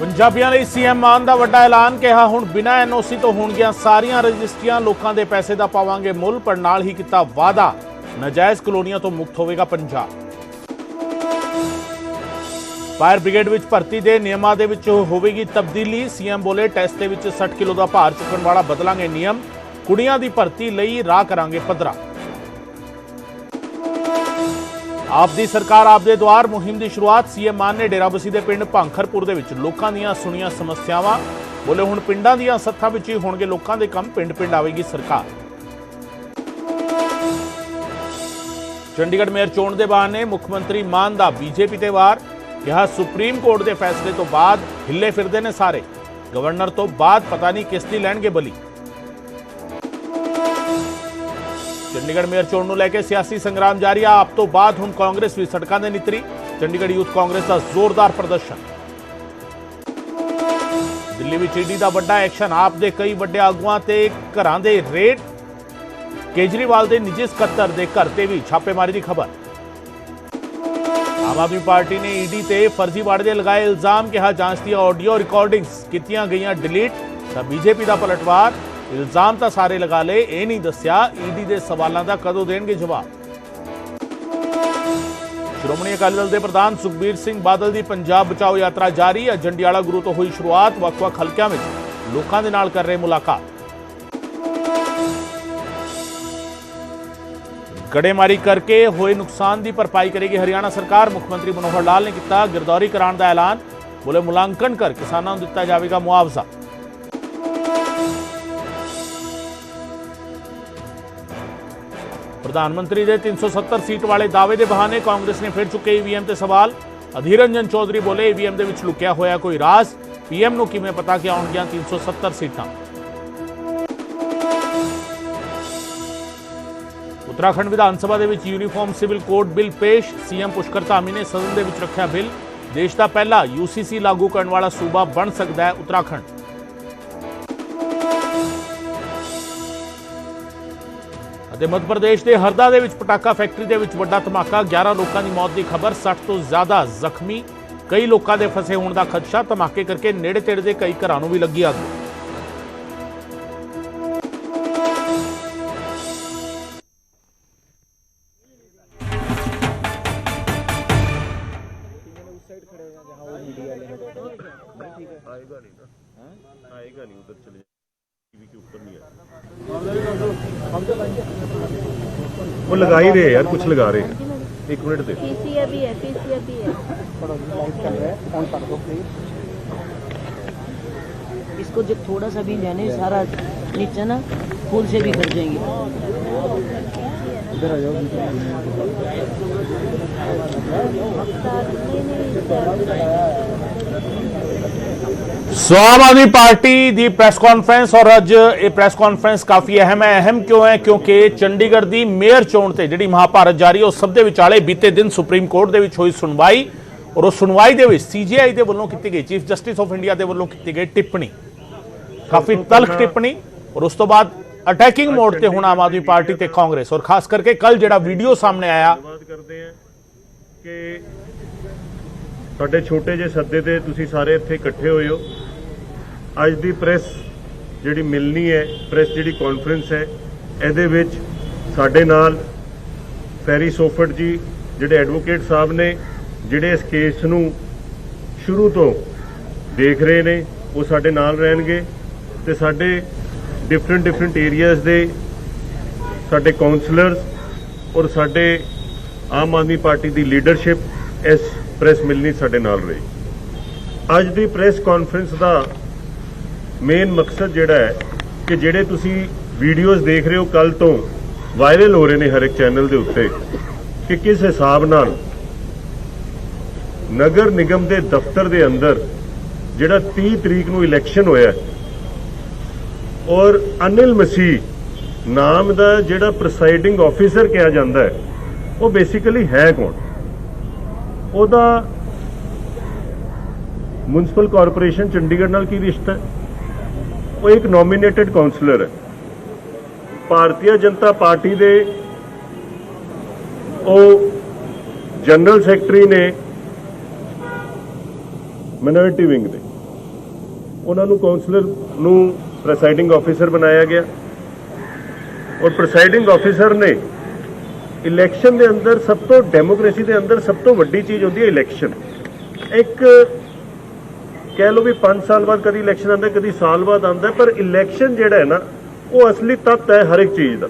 ਪੰਜਾਬੀਆਂ ਲਈ ਸੀਐਮ ਮਾਨ ਦਾ ਵੱਡਾ ਐਲਾਨ ਕਿਹਾ, ਹੁਣ ਬਿਨਾਂ ਐਨਓਸੀ ਤੋਂ ਹੋਣਗੀਆਂ ਸਾਰੀਆਂ ਰਜਿਸਟਰੀਆਂ, ਲੋਕਾਂ ਦੇ ਪੈਸੇ ਦਾ ਪਾਵਾਂਗੇ ਮੁੱਲ, ਪਰ ਨਾਲ ਹੀ ਕੀਤਾ ਵਾਅਦਾ। ਨਜਾਇਜ਼ ਕਲੋਨੀਆਂ ਤੋਂ ਮੁਕਤ ਹੋਵੇਗਾ ਪੰਜਾਬ। ਫਾਇਰ ਬ੍ਰਿਗੇਡ ਵਿੱਚ ਭਰਤੀ ਦੇ ਨਿਯਮਾਂ ਦੇ ਵਿੱਚ ਹੋਵੇਗੀ ਤਬਦੀਲੀ। ਸੀਐਮ ਬੋਲੇ, ਟੈਸਟ ਦੇ ਵਿੱਚ 60 ਕਿਲੋ ਦਾ ਭਾਰ ਚੁੱਕਣ ਵਾਲਾ ਬਦਲਾਂਗੇ ਨਿਯਮ। ਕੁੜੀਆਂ ਦੀ ਭਰਤੀ ਲਈ ਰਾਹ ਕਰਾਂਗੇ ਪੱਧਰਾ। ਆਪ ਦੀ ਸਰਕਾਰ ਆਪ ਦੇ ਦੁਆਰ ਮੁਹਿੰਮ ਦੀ ਸ਼ੁਰੂਆਤ ਸੀਐਮ ਮਾਨ ਨੇ ਡੇਰਾਬੱਸੀ ਦੇ ਪਿੰਡ ਭਾਂਖਰਪੁਰ ਦੇ ਵਿੱਚ ਲੋਕਾਂ ਦੀਆਂ ਸੁਣੀਆਂ ਸਮੱਸਿਆਵਾਂ ਬੋਲੇ ਹੁਣ ਪਿੰਡਾਂ ਦੀਆਂ ਸੱਥਾਂ ਵਿੱਚ ਹੀ ਹੋਣਗੇ ਲੋਕਾਂ ਦੇ ਕੰਮ, ਪਿੰਡ-ਪਿੰਡ ਆਵੇਗੀ ਸਰਕਾਰ। ਚੰਡੀਗੜ੍ਹ ਮੇਅਰ ਚੋਣ ਦੇ ਬਹਾਨੇ ਮੁੱਖ ਮੰਤਰੀ ਮਾਨ ਦਾ ਬੀਜੇਪੀ ਤੇ ਵਾਰ, ਕਿਹਾ ਸੁਪਰੀਮ ਕੋਰਟ ਦੇ ਫੈਸਲੇ ਤੋਂ ਬਾਅਦ ਹਿੱਲੇ ਫਿਰਦੇ ਨੇ ਸਾਰੇ। ਗਵਰਨਰ ਤੋਂ ਬਾਅਦ ਪਤਾ ਨਹੀਂ ਕਿਸ ਦੀ ਲੈਣਗੇ ਬਲੀ। ਚੰਡੀਗੜ੍ਹ ਮੇਅਰ ਚੋਣ ਨੂੰ ਲੈ ਕੇ ਸਿਆਸੀ ਸੰਗਰਾਮ ਜਾਰੀ ਆ। ਆਪ ਤੋਂ ਬਾਅਦ ਹੁਣ ਕਾਂਗਰਸ ਵੀ ਸੜਕਾਂ ਦੇ ਨਿਤਰੀ। ਚੰਡੀਗੜ੍ਹ ਯੂਥ ਕਾਂਗਰਸ ਦਾ ਜ਼ੋਰਦਾਰ ਪ੍ਰਦਰਸ਼ਨ। ਦਿੱਲੀ ਵਿੱਚ ਈਡੀ ਦਾ ਵੱਡਾ ਐਕਸ਼ਨ। ਆਪ ਦੇ ਕਈ ਵੱਡੇ ਆਗੂਆਂ ਤੇ ਘਰਾਂ ਦੇ ਰੇਡ ਕੇਜਰੀਵਾਲ ਦੇ ਨਿੱਜੀ ਸਕੱਤਰ ਦੇ ਘਰ ਤੇ ਵੀ ਛਾਪੇਮਾਰੀ ਦੀ ਖਬਰ। ਆਮ ਆਦਮੀ ਪਾਰਟੀ ਨੇ ਈਡੀ ਤੇ ਫਰਜ਼ੀਵਾੜੇ ਦੇ ਲਗਾਏ ਇਲਜ਼ਾਮ ਕਿਹਾ, ਜਾਂਚ ਦੀਆਂ ਆਡੀਓ ਰਿਕਾਰਡਿੰਗਸ ਕੀਤੀਆਂ ਗਈਆਂ, ਡਿਲੀਟ। ਤਾਂ ਬੀਜੇਪੀ ਦਾ ਪਲਟਵਾਰ। ਇਲਜ਼ਾਮ ਤਾਂ ਸਾਰੇ ਲਗਾ ਲਏ, ਇਹ ਨਹੀਂ ਦੱਸਿਆ ਈਡੀ ਦੇ ਸਵਾਲਾਂ ਦਾ ਕਦੋਂ ਦੇਣਗੇ ਜਵਾਬ। ਸ਼੍ਰੋਮਣੀ ਅਕਾਲੀ ਦਲ ਦੇ ਪ੍ਰਧਾਨ ਸੁਖਬੀਰ ਸਿੰਘ ਬਾਦਲ ਦੀ ਪੰਜਾਬ ਬਚਾਓ ਯਾਤਰਾ ਜਾਰੀ ਹੈ ਜੰਡਿਆਲਾ ਗੁਰੂ ਤੋਂ ਹੋਈ ਸ਼ੁਰੂਆਤ ਵੱਖ-ਵੱਖ ਹਲਕਿਆਂ ਵਿੱਚ ਲੋਕਾਂ ਦੇ ਨਾਲ ਕਰ ਰਹੇ ਮੁਲਾਕਾਤ। ਗੜੇਮਾਰੀ ਕਰਕੇ ਹੋਏ ਨੁਕਸਾਨ ਦੀ ਭਰਪਾਈ ਕਰੇਗੀ ਹਰਿਆਣਾ ਸਰਕਾਰ, ਮੁੱਖ ਮੰਤਰੀ ਮਨੋਹਰ ਲਾਲ ਨੇ ਕੀਤਾ ਗਿਰਦੌਰੀ ਕਰਾਉਣ ਦਾ ਐਲਾਨ। ਬੋਲੇ ਮੁਲਾਂਕਣ ਕਰ ਕਿਸਾਨਾਂ ਨੂੰ ਦਿੱਤਾ ਜਾਵੇਗਾ ਮੁਆਵਜ਼ਾ। ਪ੍ਰਧਾਨ ਮੰਤਰੀ ਦੇ 370 ਸੀਟ ਵਾਲੇ ਦਾਅਵੇ ਦੇ ਬਹਾਨੇ ਕਾਂਗਰਸ ਨੇ ਫਿਰ ਚੁੱਕੇ ਈਵੀਐਮ ਤੇ ਸਵਾਲ। ਅਧੀਰ ਰੰਜਨ ਚੌਧਰੀ ਬੋਲੇ ਈਵੀਐਮ ਦੇ ਵਿੱਚ ਲੁਕਿਆ ਹੋਇਆ ਕੋਈ ਰਾਜ਼। ਪੀਐਮ ਨੂੰ ਕਿਵੇਂ ਪਤਾ ਕਿ ਆਉਣਗੀਆਂ 370 ਸੀਟਾਂ? ਉੱਤਰਾਖੰਡ ਵਿਧਾਨ ਸਭਾ ਦੇ ਵਿੱਚ ਯੂਨੀਫਾਰਮ ਸਿਵਲ ਕੋਡ ਬਿੱਲ ਪੇਸ਼। ਸੀਐਮ ਪੁਸ਼ਕਰ ਧਾਮੀ ਨੇ ਸਦਨ ਦੇ ਵਿੱਚ ਰੱਖਿਆ ਬਿੱਲ। ਦੇਸ਼ ਦਾ ਪਹਿਲਾ ਯੂਸੀਸੀ ਲਾਗੂ ਕਰਨ ਵਾਲਾ ਸੂਬਾ ਬਣ ਸਕਦਾ ਹੈ ਉੱਤਰਾਖੰਡ। ਅਤੇ ਮੱਧ ਪ੍ਰਦੇਸ਼ ਦੇ ਹਰਦਾ ਦੇ ਵਿੱਚ ਪਟਾਕਾ ਫੈਕਟਰੀ ਦੇ ਵਿੱਚ ਵੱਡਾ ਧਮਾਕਾ 11 ਲੋਕਾਂ ਦੀ ਮੌਤ ਦੀ ਖਬਰ 60 ਤੋਂ ਜ਼ਿਆਦਾ ਜ਼ਖਮੀ, ਕਈ ਲੋਕਾਂ ਦੇ ਫਸੇ ਹੋਣ ਦਾ ਖਦਸ਼ਾ, ਧਮਾਕੇ ਕਰਕੇ ਨੇੜੇ ਤੇੜੇ ਦੇ ਕਈ ਘਰਾਂ ਨੂੰ ਵੀ ਲੱਗੀ ਅੱਗ। लगा ही रहे यार कुछ लगा रहे हैं। एक मिनट दे। है है। इसको जब थोड़ा सा भी जाने सारा नीचे ना फूल से भी कर जाएँगे। ਸੋ ਆਮ ਆਦਮੀ ਪਾਰਟੀ ਦੀ ਪ੍ਰੈਸ ਕਾਨਫਰੰਸ ਔਰ ਅੱਜ ਇਹ ਪ੍ਰੈਸ ਕਾਨਫਰੰਸ ਕਾਫੀ ਅਹਿਮ ਹੈ। ਅਹਿਮ ਕਿਉਂ ਹੈ? ਕਿਉਂਕਿ ਚੰਡੀਗੜ੍ਹ ਦੀ ਮੇਅਰ ਚੋਣ ਤੇ ਜਿਹੜੀ ਮਹਾਭਾਰਤ ਜਾਰੀ ਉਸ ਸਭ ਦੇ ਵਿਚਾਲੇ ਬੀਤੇ ਦਿਨ ਸੁਪਰੀਮ ਕੋਰਟ ਦੇ ਵਿੱਚ ਹੋਈ ਸੁਣਵਾਈ ਔਰ ਉਸ ਸੁਣਵਾਈ ਦੇ ਵਿੱਚ ਸੀਜੀਆਈ ਦੇ ਵੱਲੋਂ ਕੀਤੀ ਗਈ ਚੀਫ ਜਸਟਿਸ ਆਫ ਇੰਡੀਆ ਦੇ ਵੱਲੋਂ ਕੀਤੀ ਗਈ ਟਿੱਪਣੀ। ਕਾਫੀ ਤਲਖ ਟਿੱਪਣੀ ਔਰ ਉਸ ਤੋਂ ਬਾਅਦ ਅਟੈਕਿੰਗ ਮੋਡ ਤੇ ਹੁਣ ਆਮ ਆਦਮੀ ਪਾਰਟੀ ਤੇ ਕਾਂਗਰਸ ਔਰ ਖਾਸ ਕਰਕੇ ਕੱਲ ਜਿਹੜਾ ਵੀਡੀਓ ਸਾਹਮਣੇ ਆਇਆ ਕਿ ਸਾਡੇ ਛੋਟੇ ਜਿਹੇ ਸੱਦੇ ਤੇ ਤੁਸੀਂ ਸਾਰੇ ਇੱਥੇ ਇਕੱਠੇ ਹੋਏ ਹੋ। ਅੱਜ ਦੀ ਪ੍ਰੈਸ ਜਿਹੜੀ ਮਿਲਣੀ ਹੈ, ਪ੍ਰੈਸ ਜਿਹੜੀ ਕਾਨਫਰੰਸ ਹੈ, ਇਹਦੇ ਵਿੱਚ ਸਾਡੇ ਨਾਲ ਫੈਰੀ ਸੋਫਟ ਜੀ, ਜਿਹੜੇ ਐਡਵੋਕੇਟ ਸਾਹਿਬ ਨੇ, ਜਿਹੜੇ ਇਸ ਕੇਸ ਨੂੰ ਸ਼ੁਰੂ ਤੋਂ ਦੇਖ ਰਹੇ ਨੇ, ਉਹ ਸਾਡੇ ਨਾਲ ਰਹਿਣਗੇ ਤੇ ਸਾਡੇ ਡਿਫਰੈਂਟ ਡਿਫਰੈਂਟ ਏਰੀਆਜ਼ ਦੇ ਸਾਡੇ ਕਾਉਂਸਲਰਸ ਔਰ ਸਾਡੇ ਆਮ ਆਦਮੀ ਪਾਰਟੀ ਦੀ ਲੀਡਰਸ਼ਿਪ ਇਸ ਪ੍ਰੈਸ ਮਿਲਣੀ ਸਾਡੇ ਨਾਲ ਰਹੀ। ਅੱਜ ਦੀ ਪ੍ਰੈਸ ਕਾਨਫਰੰਸ ਦਾ ਮੇਨ ਮਕਸਦ ਜਿਹੜਾ ਹੈ ਕਿ ਜਿਹੜੇ ਤੁਸੀਂ ਵੀਡੀਓਜ਼ ਦੇਖ ਰਹੇ ਹੋ ਕੱਲ ਤੋਂ ਵਾਇਰਲ ਹੋ ਰਹੇ ਨੇ ਹਰ ਇੱਕ ਚੈਨਲ ਦੇ ਉੱਤੇ, ਕਿ ਕਿਸ ਹਿਸਾਬ ਨਾਲ ਨਗਰ ਨਿਗਮ ਦੇ ਦਫ਼ਤਰ ਦੇ ਅੰਦਰ ਜਿਹੜਾ 30 ਤਰੀਕ ਨੂੰ ਇਲੈਕਸ਼ਨ ਹੋਇਆ ਔਰ ਅਨਿਲ ਮਸੀਹ ਨਾਮ ਦਾ ਜਿਹੜਾ ਪ੍ਰੈਜ਼ਾਈਡਿੰਗ ਆਫੀਸਰ ਕਿਹਾ ਜਾਂਦਾ ਹੈ, ਉਹ ਬੇਸਿਕਲੀ ਹੈ ਕੌਣ? ਉਹਦਾ ਮਿਊਨਿਸਪਲ ਕਾਰਪੋਰੇਸ਼ਨ ਚੰਡੀਗੜ੍ਹ ਨਾਲ ਕੀ ਰਿਸ਼ਤਾ ਹੈ? ਉਹ ਇੱਕ ਨੋਮੀਨੇਟਡ ਕਾਉਂਸਲਰ ਹੈ। ਭਾਰਤੀ ਜਨਤਾ ਪਾਰਟੀ ਦੇ ਉਹ ਜਨਰਲ ਸੈਕਟਰੀ ਨੇ ਮਿਨੋਰਿਟੀ ਵਿੰਗ ਦੇ। ਉਹਨਾਂ ਨੂੰ ਕਾਉਂਸਲਰ ਨੂੰ ਪ੍ਰੈਸਾਈਡਿੰਗ ਆਫੀਸਰ ਬਣਾਇਆ ਗਿਆ। ਔਰ ਪ੍ਰੈਸਾਈਡਿੰਗ ਆਫੀਸਰ ਨੇ ਇਲੈਕਸ਼ਨ ਦੇ ਅੰਦਰ ਸਭ ਤੋਂ ਡੈਮੋਕ੍ਰੇਸੀ ਦੇ ਅੰਦਰ ਸਭ ਤੋਂ ਵੱਡੀ ਚੀਜ਼ ਹੁੰਦੀ ਹੈ ਇਲੈਕਸ਼ਨ। ਇੱਕ ਕਹਿ ਲਓ ਵੀ 5 ਸਾਲ ਬਾਅਦ ਕਦੀ ਇਲੈਕਸ਼ਨ ਆਉਂਦਾ, ਕਦੀ ਸਾਲ ਬਾਅਦ ਆਉਂਦਾ, ਪਰ ਇਲੈਕਸ਼ਨ ਜਿਹੜਾ ਹੈ ਨਾ, ਉਹ ਅਸਲੀ ਤੱਤ ਹੈ ਹਰ ਇੱਕ ਚੀਜ਼ ਦਾ।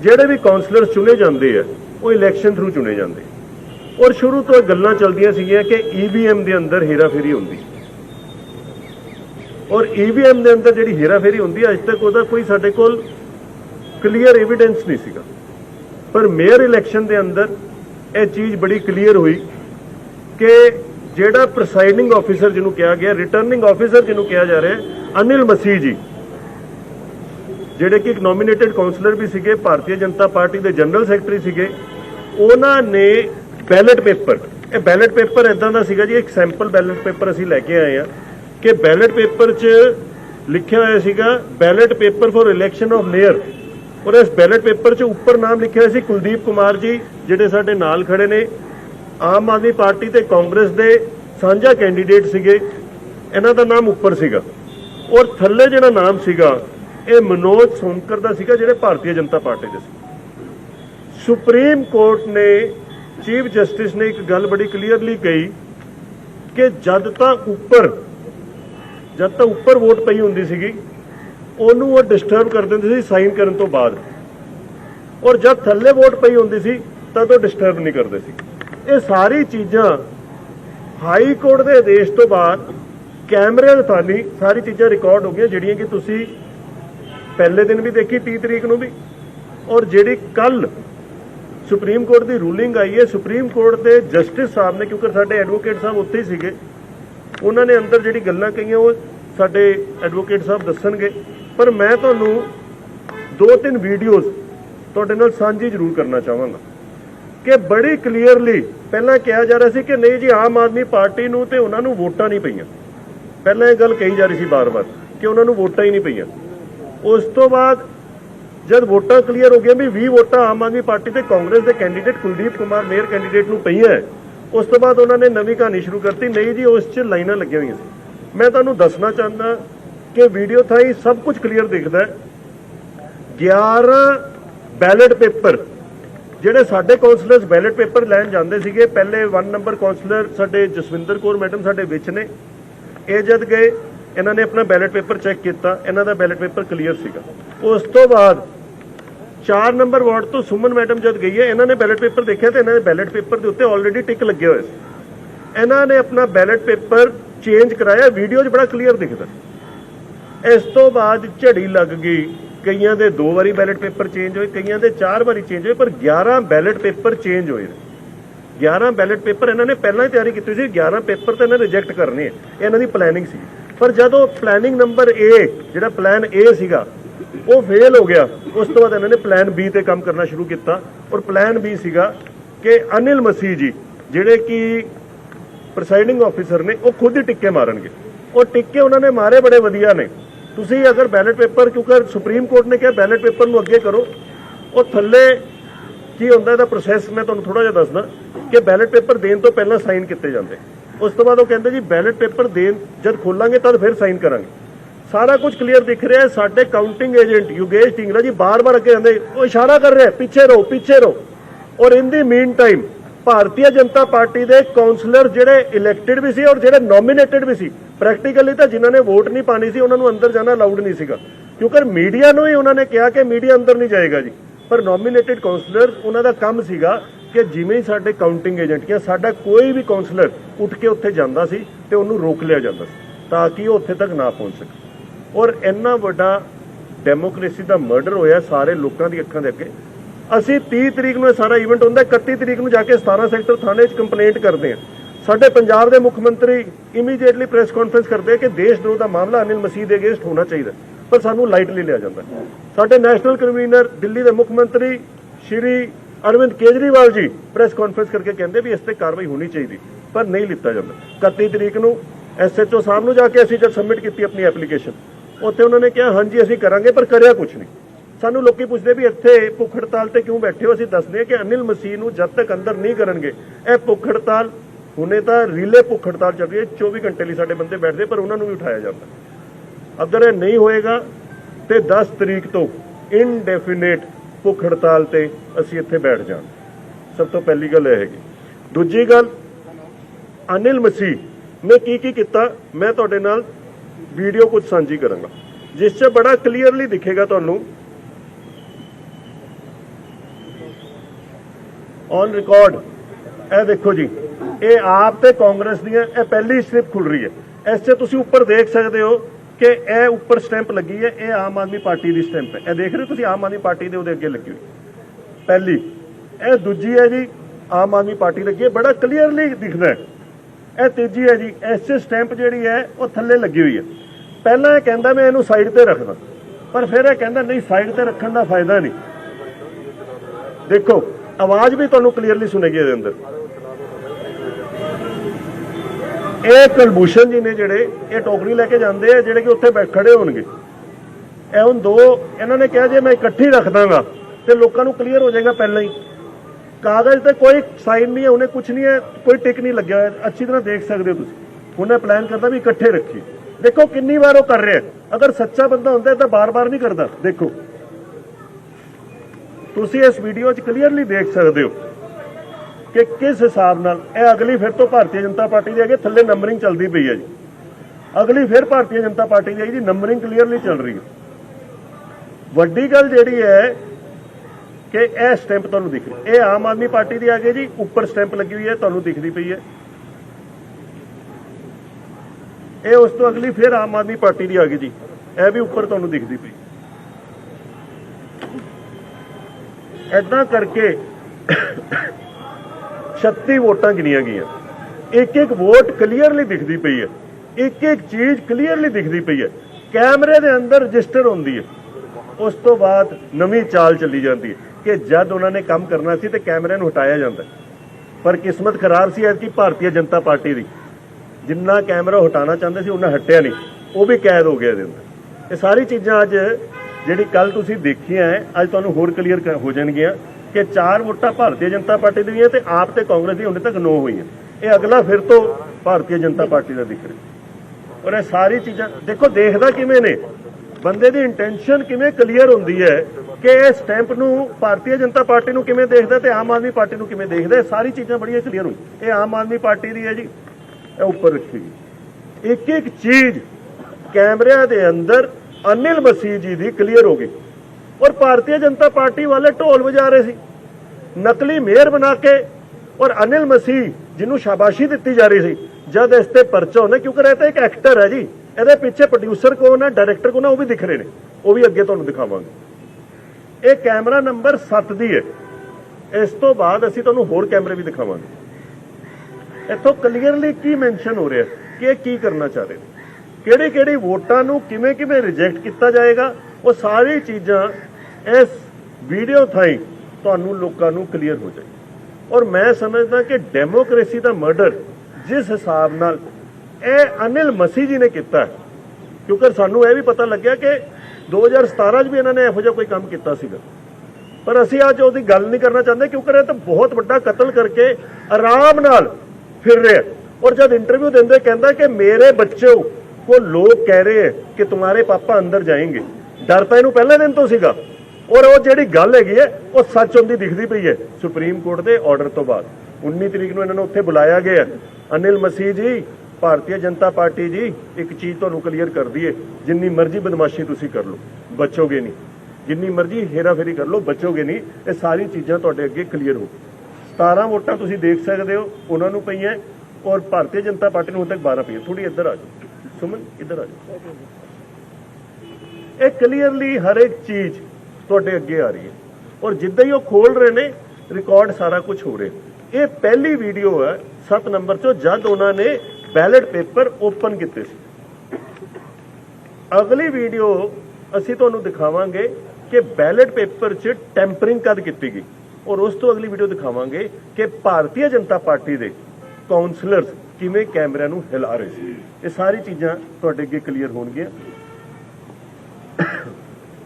ਜਿਹੜੇ ਵੀ ਕਾਉਂਸਲਰ ਚੁਣੇ ਜਾਂਦੇ ਆ, ਉਹ ਇਲੈਕਸ਼ਨ ਥਰੂ ਚੁਣੇ ਜਾਂਦੇ। ਔਰ ਸ਼ੁਰੂ ਤੋਂ ਇਹ ਗੱਲਾਂ ਚੱਲਦੀਆਂ ਸੀਗੀਆਂ ਕਿ ਈਵੀਐਮ ਦੇ ਅੰਦਰ ਹੇਰਾਫੇਰੀ ਹੁੰਦੀ। ਔਰ ਈਵੀਐਮ ਦੇ ਅੰਦਰ ਜਿਹੜੀ ਹੇਰਾਫੇਰੀ ਹੁੰਦੀ ਅੱਜ ਤੱਕ ਉਹਦਾ ਕੋਈ ਸਾਡੇ ਕੋਲ ਕਲੀਅਰ ਐਵੀਡੈਂਸ ਨਹੀਂ ਸੀਗਾ। ਪਰ ਮੇਅਰ ਇਲੈਕਸ਼ਨ ਦੇ ਅੰਦਰ ਇਹ ਚੀਜ਼ ਬੜੀ ਕਲੀਅਰ ਹੋਈ ਕਿ ਜਿਹੜਾ ਪ੍ਰੈਸਾਈਡਿੰਗ ਆਫੀਸਰ ਜਿਹਨੂੰ ਕਿਹਾ ਗਿਆ ਰਿਟਰਨਿੰਗ ਆਫੀਸਰ ਜਿਹਨੂੰ ਕਿਹਾ ਜਾ ਰਿਹਾ ਅਨਿਲ ਮਸੀਹ ਜੀ, ਜਿਹੜੇ ਕਿ ਇੱਕ ਨੋਮੀਨੇਟਡ ਕਾਉਂਸਲਰ ਵੀ ਸੀਗੇ, ਭਾਰਤੀ ਜਨਤਾ ਪਾਰਟੀ ਦੇ ਜਨਰਲ ਸੈਕਟਰੀ ਸੀਗੇ, ਉਹਨਾਂ ਨੇ ਬੈਲਟ ਪੇਪਰ ਇਹ ਬੈਲਟ ਪੇਪਰ ਇਦਾਂ ਦਾ ਸੀਗਾ ਜੀ, ਇੱਕ ਸੈਂਪਲ ਬੈਲਟ ਪੇਪਰ ਅਸੀਂ ਲੈ ਕੇ ਆਏ ਆ ਕਿ ਬੈਲਟ ਪੇਪਰ 'ਚ ਲਿਖਿਆ ਹੋਇਆ ਸੀਗਾ ballot paper for election of mayor ਔਰ ਇਸ ਬੈਲਟ ਪੇਪਰ 'ਚ ਉੱਪਰ ਨਾਮ ਲਿਖਿਆ ਸੀ ਕੁਲਦੀਪ ਕੁਮਾਰ ਜੀ, ਜਿਹੜੇ ਸਾਡੇ ਨਾਲ ਖੜੇ ਨੇ। ਆਮ ਆਦਮੀ ਪਾਰਟੀ ਤੇ ਕਾਂਗਰਸ ਦੇ ਸਾਂਝਾ ਕੈਂਡੀਡੇਟ ਸੀਗੇ। ਇਹਨਾਂ ਦਾ ਨਾਮ ਉੱਪਰ ਸੀਗਾ। ਔਰ ਥੱਲੇ ਜਿਹੜਾ ਨਾਮ ਸੀਗਾ, ਇਹ ਮਨੋਜ ਸੋਮਕਰ ਦਾ ਸੀਗਾ, ਜਿਹੜੇ ਭਾਰਤੀ ਜਨਤਾ ਪਾਰਟੀ ਦੇ ਸੀ। ਸੁਪਰੀਮ ਕੋਰਟ ਨੇ ਚੀਫ ਜਸਟਿਸ ਨੇ ਇੱਕ ਗੱਲ ਬੜੀ ਕਲੀਅਰਲੀ ਕਹੀ ਕਿ ਜਦ ਤਾਂ ਉੱਪਰ, ਜਦ ਤਾਂ ਉੱਪਰ ਵੋਟ ਪਈ ਹੁੰਦੀ ਸੀਗੀ ਉਹਨੂੰ ਉਹ ਡਿਸਟਰਬ ਕਰ ਦਿੰਦੇ ਸੀ ਸਾਈਨ ਕਰਨ ਤੋਂ ਬਾਅਦ। ਔਰ ਜਦ ਥੱਲੇ ਵੋਟ ਪਈ ਹੁੰਦੀ ਸੀ, ਤਦ ਉਹ ਡਿਸਟਰਬ ਨਹੀਂ ਕਰਦੇ ਸੀ। ਇਹ ਸਾਰੀ ਚੀਜ਼ਾਂ ਹਾਈ ਕੋਰਟ ਦੇ ਆਦੇਸ਼ ਤੋਂ ਬਾਅਦ ਕੈਮਰੇ ਦੇ ਥਾਲੀ ਸਾਰੀ ਚੀਜ਼ਾਂ ਰਿਕਾਰਡ ਹੋ ਗਈਆਂ, ਜਿਹੜੀਆਂ ਕਿ ਤੁਸੀਂ ਪਹਿਲੇ ਦਿਨ ਵੀ ਦੇਖੀ 30 ਤਰੀਕ ਨੂੰ ਵੀ। ਔਰ ਜਿਹੜੀ ਕੱਲ ਸੁਪਰੀਮ ਕੋਰਟ ਦੀ ਰੂਲਿੰਗ ਆਈ ਹੈ, ਸੁਪਰੀਮ ਕੋਰਟ ਦੇ ਜਸਟਿਸ ਸਾਹਿਬ ਨੇ, ਕਿਉਂਕਿ ਸਾਡੇ ਐਡਵੋਕੇਟ ਸਾਹਿਬ ਉੱਥੇ ਹੀ ਸੀਗੇ, ਉਹਨਾਂ ਨੇ ਅੰਦਰ ਜਿਹੜੀ ਗੱਲਾਂ ਕਹੀਆਂ, ਉਹ ਸਾਡੇ ਐਡਵੋਕੇਟ ਸਾਹਿਬ ਦੱਸਣਗੇ। ਪਰ ਮੈਂ ਤੁਹਾਨੂੰ ਦੋ ਤਿੰਨ ਵੀਡੀਓਜ਼ ਤੁਹਾਡੇ ਨਾਲ ਸਾਂਝੀ ਜ਼ਰੂਰ ਕਰਨਾ ਚਾਹਾਂਗਾ ਕਿ ਬੜੀ ਕਲੀਅਰਲੀ ਪਹਿਲਾਂ ਕਿਹਾ ਜਾ ਰਿਹਾ ਸੀ ਕਿ ਨਹੀਂ ਜੀ, ਆਮ ਆਦਮੀ ਪਾਰਟੀ ਨੂੰ ਤੇ ਉਹਨਾਂ ਨੂੰ ਵੋਟਾਂ ਨਹੀਂ ਪਈਆਂ। ਪਹਿਲਾਂ ਇਹ ਗੱਲ ਕਹੀ ਜਾ ਰਹੀ ਸੀ ਬਾਰ-ਬਾਰ ਕਿ ਉਹਨਾਂ ਨੂੰ ਵੋਟਾਂ ਹੀ ਨਹੀਂ ਪਈਆਂ। ਉਸ ਤੋਂ ਬਾਅਦ ਜਦ ਵੋਟਾਂ ਕਲੀਅਰ ਹੋ ਗਈਆਂ ਵੀ 20 ਵੋਟਾਂ ਆਮ ਆਦਮੀ ਪਾਰਟੀ ਤੇ ਕਾਂਗਰਸ ਦੇ candidate Kuldeep Kumar mayor candidate ਨੂੰ ਪਈਆਂ ਉਸ ਤੋਂ ਬਾਅਦ ਉਹਨਾਂ ਨੇ ਨਵੀਂ ਕਹਾਣੀ ਸ਼ੁਰੂ ਕਰਤੀ, ਨਹੀਂ ਜੀ, ਉਸ 'ਚ ਲਾਈਨਾਂ ਲੱਗੀਆਂ ਹੋਈਆਂ ਸੀ। ਮੈਂ ਤੁਹਾਨੂੰ ਦੱਸਣਾ ਚਾਹੁੰਦਾ ਕਿ ਵੀਡੀਓ ਥਾਈ ਸਭ ਕੁਝ ਕਲੀਅਰ ਦਿਖਦਾ ਹੈ। 11 ਬੈਲਟ ਪੇਪਰ ਜਿਹੜੇ ਸਾਡੇ ਕਾਉਂਸਲਰਸ ਬੈਲਟ ਪੇਪਰ ਲੈਣ ਜਾਂਦੇ ਸੀਗੇ, ਪਹਿਲੇ 1 ਨੰਬਰ ਕਾਉਂਸਲਰ ਸਾਡੇ ਜਸਵਿੰਦਰ ਕੌਰ ਮੈਡਮ ਸਾਡੇ ਵਿੱਚ ਨੇ। ਇਹ ਜਦ ਗਏ, ਇਹਨਾਂ ਨੇ ਆਪਣਾ ਬੈਲਟ ਪੇਪਰ ਚੈੱਕ ਕੀਤਾ, ਇਹਨਾਂ ਦਾ ਬੈਲਟ ਪੇਪਰ ਕਲੀਅਰ ਸੀਗਾ। ਉਸ ਤੋਂ ਬਾਅਦ 4 ਨੰਬਰ ਵਾਰਡ ਤੋਂ ਸੁਮਨ ਮੈਡਮ ਜਦ ਗਈ ਹੈ, ਇਹਨਾਂ ਨੇ ਬੈਲਟ ਪੇਪਰ ਦੇਖਿਆ ਤੇ ਇਹਨਾਂ ਦੇ ਬੈਲਟ ਪੇਪਰ ਦੇ ਉੱਤੇ ਆਲਰੇਡੀ ਟਿਕ ਲੱਗੇ ਹੋਏ ਸੀ। ਇਹਨਾਂ ਨੇ ਆਪਣਾ ਬੈਲਟ ਪੇਪਰ ਚੇਂਜ ਕਰਾਇਆ ਵੀਡੀਓ 'ਚ ਬੜਾ ਕਲੀਅਰ ਦਿਖਦਾ। ਇਸ ਤੋਂ ਬਾਅਦ ਝੜੀ ਲੱਗ ਗਈ। ਕਈਆਂ ਦੇ ਦੋ ਵਾਰੀ ਬੈਲਟ ਪੇਪਰ ਚੇਂਜ ਹੋਏ, ਕਈਆਂ ਦੇ ਚਾਰ ਵਾਰੀ ਚੇਂਜ ਹੋਏ, ਪਰ 11 ਬੈਲਟ ਪੇਪਰ ਚੇਂਜ ਹੋਏ। ਨੇ 11 ਬੈਲਟ ਪੇਪਰ ਇਹਨਾਂ ਨੇ ਪਹਿਲਾਂ ਹੀ ਤਿਆਰੀ ਕੀਤੀ ਸੀ 11 ਪੇਪਰ ਤਾਂ ਇਹਨਾਂ ਰਿਜੈਕਟ ਕਰਨੇ ਇਹ ਇਹਨਾਂ ਦੀ ਪਲੈਨਿੰਗ ਸੀ। ਪਰ ਜਦੋਂ ਪਲੈਨਿੰਗ ਨੰਬਰ A, ਜਿਹੜਾ ਪਲਾਨ A ਸੀਗਾ, ਉਹ ਫੇਲ ਹੋ ਗਿਆ, ਉਸ ਤੋਂ ਬਾਅਦ ਇਹਨਾਂ ਨੇ ਪਲਾਨ B ਤੇ ਕੰਮ ਕਰਨਾ ਸ਼ੁਰੂ ਕੀਤਾ। ਔਰ ਪਲਾਨ B ਸੀਗਾ ਕਿ ਅਨਿਲ ਮਸੀਹ ਜੀ, ਜਿਹੜੇ ਕਿ ਪ੍ਰੈਸਾਈਡਿੰਗ ਆਫੀਸਰ ਨੇ, ਉਹ ਖੁਦ ਹੀ ਟਿੱਕੇ ਮਾਰਨਗੇ। ਉਹ ਟਿੱਕੇ ਉਹਨਾਂ ਨੇ ਮਾਰੇ, ਬੜੇ ਵਧੀਆ ਨੇ। ਤੁਸੀਂ ਅਗਰ ਬੈਲਟ ਪੇਪਰ ਕਿਉਂਕਿ ਸੁਪਰੀਮ ਕੋਰਟ ਨੇ ਕਿਹਾ ਬੈਲਟ ਪੇਪਰ ਨੂੰ ਅੱਗੇ ਕਰੋ, ਉਹ ਥੱਲੇ ਕੀ ਹੁੰਦਾ ਇਹਦਾ ਪ੍ਰੋਸੈਸ ਮੈਂ ਤੁਹਾਨੂੰ ਥੋੜਾ ਜਿਹਾ ਦੱਸਦਾ, ਕਿ ਬੈਲਟ ਪੇਪਰ ਦੇਣ ਤੋਂ ਪਹਿਲਾਂ ਸਾਈਨ ਕੀਤੇ ਜਾਂਦੇ। ਉਸ ਤੋਂ ਬਾਅਦ ਉਹ ਕਹਿੰਦੇ ਜੀ ਬੈਲਟ ਪੇਪਰ ਦੇਣ, ਜਦ ਖੋਲਾਂਗੇ ਤਦ ਫਿਰ ਸਾਈਨ ਕਰਾਂਗੇ। ਸਾਰਾ ਕੁਝ ਕਲੀਅਰ ਦਿਖ ਰਿਹਾ ਸਾਡੇ ਕਾਊਂਟਿੰਗ ਏਜੰਟ ਯੁਗੇਸ਼ ਢਿੰਗਰਾ ਜੀ ਬਾਰ-ਬਾਰ ਅੱਗੇ ਜਾਂਦੇ, ਉਹ ਇਸ਼ਾਰਾ ਕਰ ਰਿਹਾ, ਪਿੱਛੇ ਰਹੋ ਪਿੱਛੇ ਰਹੋ। ਔਰ in the meantime Bharatiya Janata party ਦੇ ਕਾਉਂਸਲਰ ਜਿਹੜੇ ਇਲੈਕਟਿਡ ਵੀ ਸੀ ਔਰ ਜਿਹੜੇ ਨੋਮੀਨੇਟਿਡ ਵੀ ਸੀ ਪ੍ਰੈਕਟੀਕਲੀ ਤਾਂ ਜਿਨ੍ਹਾਂ ਨੇ ਵੋਟ ਨਹੀਂ ਪਾਣੀ ਸੀ, ਉਹਨਾਂ ਨੂੰ ਅੰਦਰ ਜਾਣਾ ਅਲਾਉਡ ਨਹੀਂ ਸੀਗਾ। ਕਿਉਂਕਿ ਮੀਡੀਆ ਨੂੰ ਹੀ ਉਹਨਾਂ ਨੇ ਕਿਹਾ ਕਿ ਮੀਡੀਆ ਅੰਦਰ ਨਹੀਂ ਜਾਏਗਾ ਜੀ। ਪਰ ਨੋਮੀਨੇਟਿਡ ਕਾਉਂਸਲਰ ਉਹਨਾਂ ਦਾ ਕੰਮ ਸੀਗਾ ਕਿ ਜਿਵੇਂ ਹੀ ਸਾਡੇ ਕਾਊਂਟਿੰਗ ਏਜੰਟ ਕਿਹਾ ਸਾਡਾ ਕੋਈ ਵੀ ਕਾਉਂਸਲਰ ਉੱਠ ਕੇ ਉੱਥੇ ਜਾਂਦਾ ਸੀ ਤੇ ਉਹਨੂੰ ਰੋਕ ਲਿਆ ਜਾਂਦਾ ਸੀ, ਤਾਂ ਕਿ ਉਹ ਉੱਥੇ ਤੱਕ ਨਾ ਪਹੁੰਚ ਸਕੇ। ਔਰ ਇੰਨਾ ਵੱਡਾ ਡੈਮੋਕ੍ਰੇਸੀ ਦਾ ਮਰਡਰ ਹੋਇਆ ਸਾਰੇ ਲੋਕਾਂ ਦੀ ਅੱਖਾਂ ਦੇ ਅੱਗੇ। ਅਸੀਂ 30 ਤਰੀਕ ਨੂੰ ਇਹ ਸਾਰਾ ਇਵੈਂਟ ਹੁੰਦਾ ਹੈ, 31 ਤਰੀਕ ਨੂੰ ਜਾ ਕੇ 17 ਸੈਕਟਰ ਥਾਣੇ 'ਚ ਕੰਪਲੇਂਟ ਕਰਦੇ ਆ ਸਾਡੇ ਪੰਜਾਬ ਦੇ ਮੁੱਖ ਮੰਤਰੀ ਇਮੀਡੀਏਟਲੀ ਪ੍ਰੈਸ ਕਾਨਫਰੰਸ ਕਰਦੇ ਕਿ ਦੇਸ਼ ਦਰੋਹ ਦਾ ਮਾਮਲਾ ਅਨਿਲ ਮਸੀਹ ਦੇ ਅਗੇਂਸਟ ਹੋਣਾ ਚਾਹੀਦਾ ਪਰ ਸਾਨੂੰ ਲਾਈਟਲੀ ਲਿਆ ਜਾਂਦਾ। ਸਾਡੇ ਨੈਸ਼ਨਲ ਕਨਵੀਨਰ ਦਿੱਲੀ ਦੇ ਮੁੱਖ ਮੰਤਰੀ ਸ਼੍ਰੀ ਅਰਵਿੰਦ ਕੇਜਰੀਵਾਲ ਜੀ ਪ੍ਰੈਸ ਕਾਨਫਰੰਸ ਕਰਕੇ ਕਹਿੰਦੇ ਵੀ ਇਸ ਤੇ ਕਾਰਵਾਈ ਹੋਣੀ ਚਾਹੀਦੀ ਪਰ ਨਹੀਂ ਲਿੱਤਾ ਜਾਂਦਾ। 31 ਤਰੀਕ ਨੂੰ ਐਸਐਚਓ ਸਾਹਿਬ ਨੂੰ ਜਾ ਕੇ ਅਸੀਂ ਜਦ ਸਬਮਿਟ ਕੀਤੀ ਆਪਣੀ ਐਪਲੀਕੇਸ਼ਨ ਉੱਥੇ ਉਹਨਾਂ ਨੇ ਕਿਹਾ ਹਾਂਜੀ ਅਸੀਂ ਕਰਾਂਗੇ ਪਰ ਕਰਿਆ ਕੁਝ ਨਹੀਂ। ਸਾਨੂੰ ਲੋਕੀ ਪੁੱਛਦੇ ਵੀ ਇੱਥੇ ਭੁੱਖ ਹੜਤਾਲ ਤੇ ਕਿਉਂ ਬੈਠੇ ਹੋ? ਅਸੀਂ ਦੱਸਦੇ ਹਾਂ ਕਿ ਅਨਿਲ ਮਸੀਹ ਨੂੰ ਜਦ ਤੱਕ ਅੰਦਰ ਨਹੀਂ ਕਰਨਗੇ, ਇਹ ਭੁੱਖ ਹੜਤਾਲ, ਹੁਣੇ ਤਾਂ ਰੀਲੇ ਭੁੱਖ ਹੜਤਾਲ ਚੱਲ ਰਹੀ ਹੈ 24 ਘੰਟੇ ਲਈ ਸਾਡੇ ਬੰਦੇ ਬੈਠਦੇ, ਪਰ ਉਹਨਾਂ ਨੂੰ ਵੀ ਉਠਾਇਆ ਜਾਂਦਾ। ਅਗਰ ਇਹ ਨਹੀਂ ਹੋਏਗਾ, ਤੇ 10 ਤਰੀਕ ਤੋਂ ਇਨਡੈਫੀਨੇਟ ਭੁੱਖ ਹੜਤਾਲ ਤੇ ਅਸੀਂ ਇੱਥੇ ਬੈਠ ਜਾਣ। ਸਭ ਤੋਂ ਪਹਿਲੀ ਗੱਲ ਇਹ ਹੈਗੀ। ਦੂਜੀ ਗੱਲ, ਅਨਿਲ ਮਸੀਹ ਨੇ ਕੀ ਕੀ ਕੀਤਾ? ਮੈਂ ਤੁਹਾਡੇ ਨਾਲ ਵੀਡੀਓ ਕੁਝ ਸਾਂਝੀ ਕਰਾਂਗਾ। ਜਿਸ 'ਚ ਬੜਾ ਕਲੀਅਰਲੀ ਦਿਖੇਗਾ ਤੁਹਾਨੂੰ ਔਨ ਰਿਕਾਰਡ ਇਹ ਦੇਖੋ ਜੀ, ਇਹ ਆਪ ਤੇ ਕਾਂਗਰਸ ਦੀਆਂ, ਇਹ ਪਹਿਲੀ ਸਲਿੱਪ ਖੁੱਲ ਰਹੀ ਹੈ। ਇਸ 'ਚ ਤੁਸੀਂ ਉੱਪਰ ਦੇਖ ਸਕਦੇ ਹੋ ਕਿ ਇਹ ਉੱਪਰ ਸਟੈਂਪ ਲੱਗੀ ਹੈ, ਇਹ ਆਮ ਆਦਮੀ ਪਾਰਟੀ ਦੀ ਸਟੈਂਪ ਹੈ। ਇਹ ਦੇਖ ਰਹੇ ਹੋ ਤੁਸੀਂ, ਆਮ ਆਦਮੀ ਪਾਰਟੀ ਦੇ ਉਹਦੇ ਅੱਗੇ ਲੱਗੀ ਹੋਈ। ਪਹਿਲੀ, ਇਹ ਦੂਜੀ ਹੈ ਜੀ, ਆਮ ਆਦਮੀ ਪਾਰਟੀ ਲੱਗੀ ਹੈ, ਬੜਾ ਕਲੀਅਰਲੀ ਦਿਖਦਾ ਇਹ ਤੀਜੀ ਹੈ ਜੀ ਐਸ ਸਟੈਂਪ ਜਿਹੜੀ ਹੈ, ਉਹ ਥੱਲੇ ਲੱਗੀ ਹੋਈ ਹੈ। ਪਹਿਲਾਂ ਇਹ ਕਹਿੰਦਾ ਮੈਂ ਇਹਨੂੰ ਸਾਈਡ ਤੇ ਰੱਖਦਾ, ਪਰ ਫਿਰ ਇਹ ਕਹਿੰਦਾ ਨਹੀਂ ਸਾਈਡ ਤੇ ਰੱਖਣ ਦਾ ਫਾਇਦਾ ਨਹੀਂ। ਦੇਖੋ ਆਵਾਜ਼ ਵੀ ਤੁਹਾਨੂੰ ਕਲੀਅਰਲੀ ਸੁਣੇਗੀ ਇਹਦੇ ਅੰਦਰ। ਇਹ ਕਲਭੂਸ਼ਣ ਜੀ ਨੇ ਜਿਹੜੇ, ਇਹ ਟੋਕਰੀ ਲੈ ਕੇ ਜਾਂਦੇ ਆ, ਜਿਹੜੇ ਕਿ ਉੱਥੇ ਬੈਠ ਖੜੇ ਹੋਣਗੇ। ਇਹ ਹੁਣ ਦੋ, ਇਹਨਾਂ ਨੇ ਕਿਹਾ ਜੇ ਮੈਂ ਇਕੱਠੀ ਰੱਖ ਦਾਂਗਾ ਤੇ ਲੋਕਾਂ ਨੂੰ ਕਲੀਅਰ ਹੋ ਜਾਏਗਾ ਪਹਿਲਾਂ ਹੀ। ਕਾਗਜ਼ ਤੇ ਕੋਈ ਸਾਈਨ ਨਹੀਂ ਹੈ, ਉਹਨੇ ਕੁਝ ਨਹੀਂ ਹੈ, ਕੋਈ ਟਿਕ ਨਹੀਂ ਲੱਗਿਆ ਹੋਇਆ। ਅੱਛੀ ਤਰ੍ਹਾਂ ਦੇਖ ਸਕਦੇ ਹੋ ਤੁਸੀਂ। ਉਹਨੇ ਪਲਾਨ ਕਰਦਾ ਵੀ ਇਕੱਠੇ ਰੱਖੀ ਦੇਖੋ ਕਿੰਨੀ ਵਾਰ ਉਹ ਕਰ ਰਿਹਾ ਅਗਰ ਸੱਚਾ ਬੰਦਾ ਹੁੰਦਾ ਤਾਂ ਬਾਰ-ਬਾਰ ਨਹੀਂ ਕਰਦਾ। ਦੇਖੋ। ਤੁਸੀਂ ਇਸ ਵੀਡੀਓ 'ਚ ਕਲੀਅਰਲੀ ਦੇਖ ਸਕਦੇ ਹੋ ਕਿ ਕਿਸ ਹਿਸਾਬ ਨਾਲ ਇਹ ਅਗਲੀ ਫਿਰ ਤੋਂ ਭਾਰਤੀ ਜਨਤਾ ਪਾਰਟੀ ਦੇ ਅੱਗੇ ਥੱਲੇ ਨੰਬਰਿੰਗ ਚੱਲਦੀ ਪਈ ਹੈ ਜੀ। ਅਗਲੀ ਫਿਰ ਭਾਰਤੀ ਜਨਤਾ ਪਾਰਟੀ ਦੀ ਜੀ ਨੰਬਰਿੰਗ ਕਲੀਅਰਲੀ ਚੱਲ ਰਹੀ ਹੈ। ਵੱਡੀ ਗੱਲ ਜਿਹੜੀ ਹੈ ਕਿ ਇਹ ਸਟੈਂਪ ਤੁਹਾਨੂੰ ਦਿਖ ਰਹੀ। ਇਹ ਆਮ ਆਦਮੀ ਪਾਰਟੀ ਦੀ ਆ ਗਈ ਜੀ ਉੱਪਰ ਸਟੈਂਪ ਲੱਗੀ ਹੋਈ ਹੈ, ਤੁਹਾਨੂੰ ਦਿਖਦੀ ਪਈ ਹੈ। ਇਹ ਉਸ ਤੋਂ ਅਗਲੀ ਫਿਰ ਆਮ ਆਦਮੀ ਪਾਰਟੀ ਦੀ ਆ ਗਈ ਜੀ। ਇਹ ਵੀ ਉੱਪਰ ਤੁਹਾਨੂੰ ਦਿਖਦੀ ਪਈ। ਐਦਾਂ ਕਰਕੇ 36 ਵੋਟਾਂ ਗਿਣੀਆਂ ਗਈਆਂ। ਇੱਕ ਇੱਕ ਵੋਟ ਕਲੀਅਰਲੀ ਦਿਖਦੀ ਪਈ ਹੈ। ਇੱਕ ਇੱਕ ਚੀਜ਼ ਕਲੀਅਰਲੀ ਦਿਖਦੀ ਪਈ ਹੈ। ਕੈਮਰੇ ਦੇ ਅੰਦਰ ਰਜਿਸਟਰ ਹੁੰਦੀ ਹੈ। ਉਸ ਤੋਂ ਬਾਅਦ ਨਵੀਂ ਚਾਲ ਚੱਲੀ ਜਾਂਦੀ ਹੈ ਕਿ ਜਦ ਉਹਨਾਂ ਨੇ ਕੰਮ ਕਰਨਾ ਸੀ ਤੇ ਕੈਮਰੇ ਨੂੰ ਹਟਾਇਆ ਜਾਂਦਾ ਪਰ ਕਿਸਮਤ ਖਰਾਬ ਸੀ ਐਤਕੀ ਭਾਰਤੀ ਜਨਤਾ ਪਾਰਟੀ ਦੀ। ਜਿੰਨਾ ਕੈਮਰਾ ਹਟਾਉਣਾ ਚਾਹੁੰਦੇ ਸੀ, ਉਹਨਾਂ ਹਟਿਆ ਨਹੀਂ। ਉਹ ਵੀ ਕੈਦ ਹੋ ਗਿਆ ਦੇ ਅੰਦਰ। ਇਹ ਸਾਰੀ ਚੀਜ਼ਾਂ ਅੱਜ ਜਿਹੜੀ ਕੱਲ ਤੁਸੀਂ ਦੇਖੀਆਂ ਹੈ, ਅੱਜ ਤੁਹਾਨੂੰ ਹੋਰ ਕਲੀਅਰ ਹੋ ਜਾਣਗੀਆਂ ਕਿ ਚਾਰ ਵੋਟਾਂ ਭਾਰਤੀ ਜਨਤਾ ਪਾਰਟੀ ਦੀਆਂ ਤੇ ਆਪ ਤੇ ਕਾਂਗਰਸ ਦੀ ਹੁਣੇ ਤੱਕ ਨੋ ਹੋਈਆਂ। ਇਹ ਅਗਲਾ ਫਿਰ ਤੋਂ ਭਾਰਤੀ ਜਨਤਾ ਪਾਰਟੀ ਦਾ ਦਿਖ ਰਿਹਾ ਔਰ ਇਹ ਸਾਰੀ ਚੀਜ਼ਾਂ, ਦੇਖੋ ਦੇਖਦਾ ਕਿਵੇਂ ਨੇ? ਬੰਦੇ ਦੀ ਇੰਟੈਂਸ਼ਨ ਕਿਵੇਂ ਕਲੀਅਰ ਹੁੰਦੀ ਹੈ ਕਿ ਇਹ ਸਟੈਂਪ ਨੂੰ ਭਾਰਤੀ ਜਨਤਾ ਪਾਰਟੀ ਨੂੰ ਕਿਵੇਂ ਦੇਖਦਾ ਤੇ ਆਮ ਆਦਮੀ ਪਾਰਟੀ ਨੂੰ ਕਿਵੇਂ ਦੇਖਦਾ, ਇਹ ਸਾਰੀ ਚੀਜ਼ਾਂ ਬੜੀਆਂ ਕਲੀਅਰ ਹੋਈ ਇਹ ਆਮ ਆਦਮੀ ਪਾਰਟੀ ਦੀ ਹੈ ਜੀ। ਇਹ ਉੱਪਰ ਰੱਖੀ ਗਈ। ਇੱਕ ਇੱਕ ਚੀਜ਼ ਕੈਮਰਿਆਂ ਦੇ ਅੰਦਰ ਅਨਿਲ ਮਸੀਹ ਜੀ ਦੀ ਕਲੀਅਰ ਹੋ ਗਈ। ਔਰ ਭਾਰਤੀ ਜਨਤਾ ਪਾਰਟੀ ਵਾਲੇ ਢੋਲ ਵਜਾ ਰਹੇ ਸੀ। ਨਕਲੀ ਮੇਅਰ ਬਣਾ ਕੇ ਔਰ ਅਨਿਲ ਮਸੀਹ ਜਿਹਨੂੰ ਸ਼ਾਬਾਸ਼ੀ ਦਿੱਤੀ ਜਾ ਰਹੀ ਸੀ, ਜਦ ਇਸ ਤੇ ਪਰਚਾ ਹੋਣਾ ਕਿਉਂਕਿ ਇਹ ਤਾਂ ਇੱਕ ਐਕਟਰ ਹੈ ਜੀ। ਇਹਦੇ ਪਿੱਛੇ ਪ੍ਰੋਡਿਊਸਰ ਕੌਣ ਹੈ ਡਾਇਰੈਕਟਰ ਕੌਣ ਹੈ, ਉਹ ਵੀ ਦਿਖ ਰਹੇ ਨੇ। ਉਹ ਵੀ ਅੱਗੇ ਤੁਹਾਨੂੰ ਦਿਖਾਵਾਂਗੇ। ਇਹ ਕੈਮਰਾ ਨੰਬਰ 7 ਦੀ ਹੈ। ਇਸ ਤੋਂ ਬਾਅਦ ਅਸੀਂ ਤੁਹਾਨੂੰ ਹੋਰ ਕੈਮਰੇ ਵੀ ਦਿਖਾਵਾਂਗੇ। ਇੱਥੋਂ ਕਲੀਅਰਲੀ ਕੀ ਮੈਂਸ਼ਨ ਹੋ ਰਿਹਾ ਕਿ ਇਹ ਕੀ ਕਰਨਾ ਚਾਹ ਰਹੇ ਨੇ? ਕਿਹੜੀ ਕਿਹੜੀ ਵੋਟਾਂ ਨੂੰ ਕਿਵੇਂ ਕਿਵੇਂ ਰਿਜੈਕਟ ਕੀਤਾ ਜਾਏਗਾ, ਉਹ ਸਾਰੀ ਚੀਜ਼ਾਂ ਇਸ ਵੀਡੀਓ ਥਾਈ ਤੁਹਾਨੂੰ ਲੋਕਾਂ ਨੂੰ ਕਲੀਅਰ ਹੋ ਜਾਏ ਔਰ ਮੈਂ ਸਮਝਦਾ ਕਿ ਡੈਮੋਕ੍ਰੇਸੀ ਦਾ ਮਰਡਰ ਜਿਸ ਹਿਸਾਬ ਨਾਲ ਇਹ ਅਨਿਲ ਮਸੀ ਜੀ ਨੇ ਕੀਤਾ, ਕਿਉਂਕਿ ਸਾਨੂੰ ਇਹ ਵੀ ਪਤਾ ਲੱਗਿਆ ਕਿ 2017 'ਚ ਵੀ ਇਹਨਾਂ ਨੇ ਇਹੋ ਜਿਹਾ ਕੋਈ ਕੰਮ ਕੀਤਾ ਸੀਗਾ। ਪਰ ਅਸੀਂ ਅੱਜ ਉਹਦੀ ਗੱਲ ਨਹੀਂ ਕਰਨਾ ਚਾਹੁੰਦੇ, ਕਿਉਂਕਿ ਇਹ ਤਾਂ ਬਹੁਤ ਵੱਡਾ ਕਤਲ ਕਰਕੇ ਆਰਾਮ ਨਾਲ ਫਿਰ ਰਿਹਾ। ਔਰ ਜਦ ਇੰਟਰਵਿਊ ਦਿੰਦੇ ਕਹਿੰਦਾ ਕਿ ਮੇਰੇ ਬੱਚੇ ਕੋ ਲੋਕ ਕਹਿ ਰਹੇ ਹੈ ਕਿ ਤੁਹਾਡੇ ਪਾਪਾ ਅੰਦਰ ਜਾਏਗੇ ਡਰ ਤਾਂ ਇਹਨੂੰ ਪਹਿਲੇ ਦਿਨ ਤੋਂ ਸੀਗਾ ਔਰ ਉਹ ਜਿਹੜੀ ਗੱਲ ਹੈਗੀ ਹੈ ਉਹ ਸੱਚ ਹੁੰਦੀ ਦਿਖਦੀ ਪਈ ਹੈ ਸੁਪਰੀਮ ਕੋਰਟ ਦੇ ਆਰਡਰ ਤੋਂ ਬਾਅਦ 19 ਤਰੀਕ ਨੂੰ ਇਹਨਾਂ ਨੂੰ ਉੱਥੇ ਬੁਲਾਇਆ ਗਿਆ ਅਨਿਲ ਮਸੀਹ ਜੀ ਭਾਰਤੀ ਜਨਤਾ ਪਾਰਟੀ ਜੀ ਇੱਕ ਚੀਜ਼ ਤੁਹਾਨੂੰ ਕਲੀਅਰ ਕਰ ਦਈਏ ਜਿੰਨੀ ਮਰਜ਼ੀ ਬਦਮਾਸ਼ੀ ਤੁਸੀਂ ਕਰ ਲਓ ਬਚੋਗੇ ਨਹੀਂ ਜਿੰਨੀ ਮਰਜ਼ੀ ਹੇਰਾਫੇਰੀ ਕਰ ਲਓ ਬਚੋਗੇ ਨਹੀਂ ਇਹ ਸਾਰੀ ਚੀਜ਼ਾਂ ਤੁਹਾਡੇ ਅੱਗੇ ਕਲੀਅਰ ਹੋ 17 ਵੋਟਾਂ ਤੁਸੀਂ ਦੇਖ ਸਕਦੇ ਹੋ ਉਹਨਾਂ ਨੂੰ ਪਈਆਂ ਔਰ ਭਾਰਤੀ ਜਨਤਾ ਪਾਰਟੀ ਨੂੰ ਹੁਣ ਤੱਕ 12 ਪਈਆਂ ਥੋੜੀ ਇੱਧਰ ਆ ਜਾਓ ਸੁਮਨ ਇੱਧਰ ਆ ਜਾਓ। ਇਹ ਕਲੀਅਰਲੀ ਹਰ ਇੱਕ ਚੀਜ਼ ਤੁਹਾਡੇ ਅੱਗੇ ਆ ਰਹੀ ਹੈ। ਔਰ ਜਿੱਦਾਂ ਹੀ ਉਹ ਖੋਲ ਰਹੇ ਨੇ ਰਿਕਾਰਡ ਸਾਰਾ ਕੁਝ ਹੋ ਰਿਹਾ ਇਹ ਪਹਿਲੀ ਵੀਡੀਓ ਹੈ 7 ਨੰਬਰ ਚੋਂ ਜਦ ਉਹਨਾਂ ਨੇ ਬੈਲਟ ਪੇਪਰ ਓਪਨ ਕੀਤੇ ਸੀ। ਅਗਲੀ ਵੀਡੀਓ ਅਸੀਂ ਤੁਹਾਨੂੰ ਦਿਖਾਵਾਂਗੇ ਕਿ ਬੈਲਟ ਪੇਪਰ 'ਚ ਟੈਂਪਰਿੰਗ ਕਦ ਕੀਤੀ ਗਈ। ਔਰ ਉਸ ਤੋਂ ਅਗਲੀ ਵੀਡੀਓ ਦਿਖਾਵਾਂਗੇ ਕਿ ਭਾਰਤੀ ਜਨਤਾ ਪਾਰਟੀ ਦੇ ਕਾਉਂਸਲਰਸ ਕਿਵੇਂ ਕੈਮਰਿਆਂ ਨੂੰ ਹਿਲਾ ਰਹੇ ਸੀ? ਇਹ ਸਾਰੀ ਚੀਜ਼ਾਂ ਤੁਹਾਡੇ ਅੱਗੇ ਕਲੀਅਰ ਹੋਣਗੀਆਂ।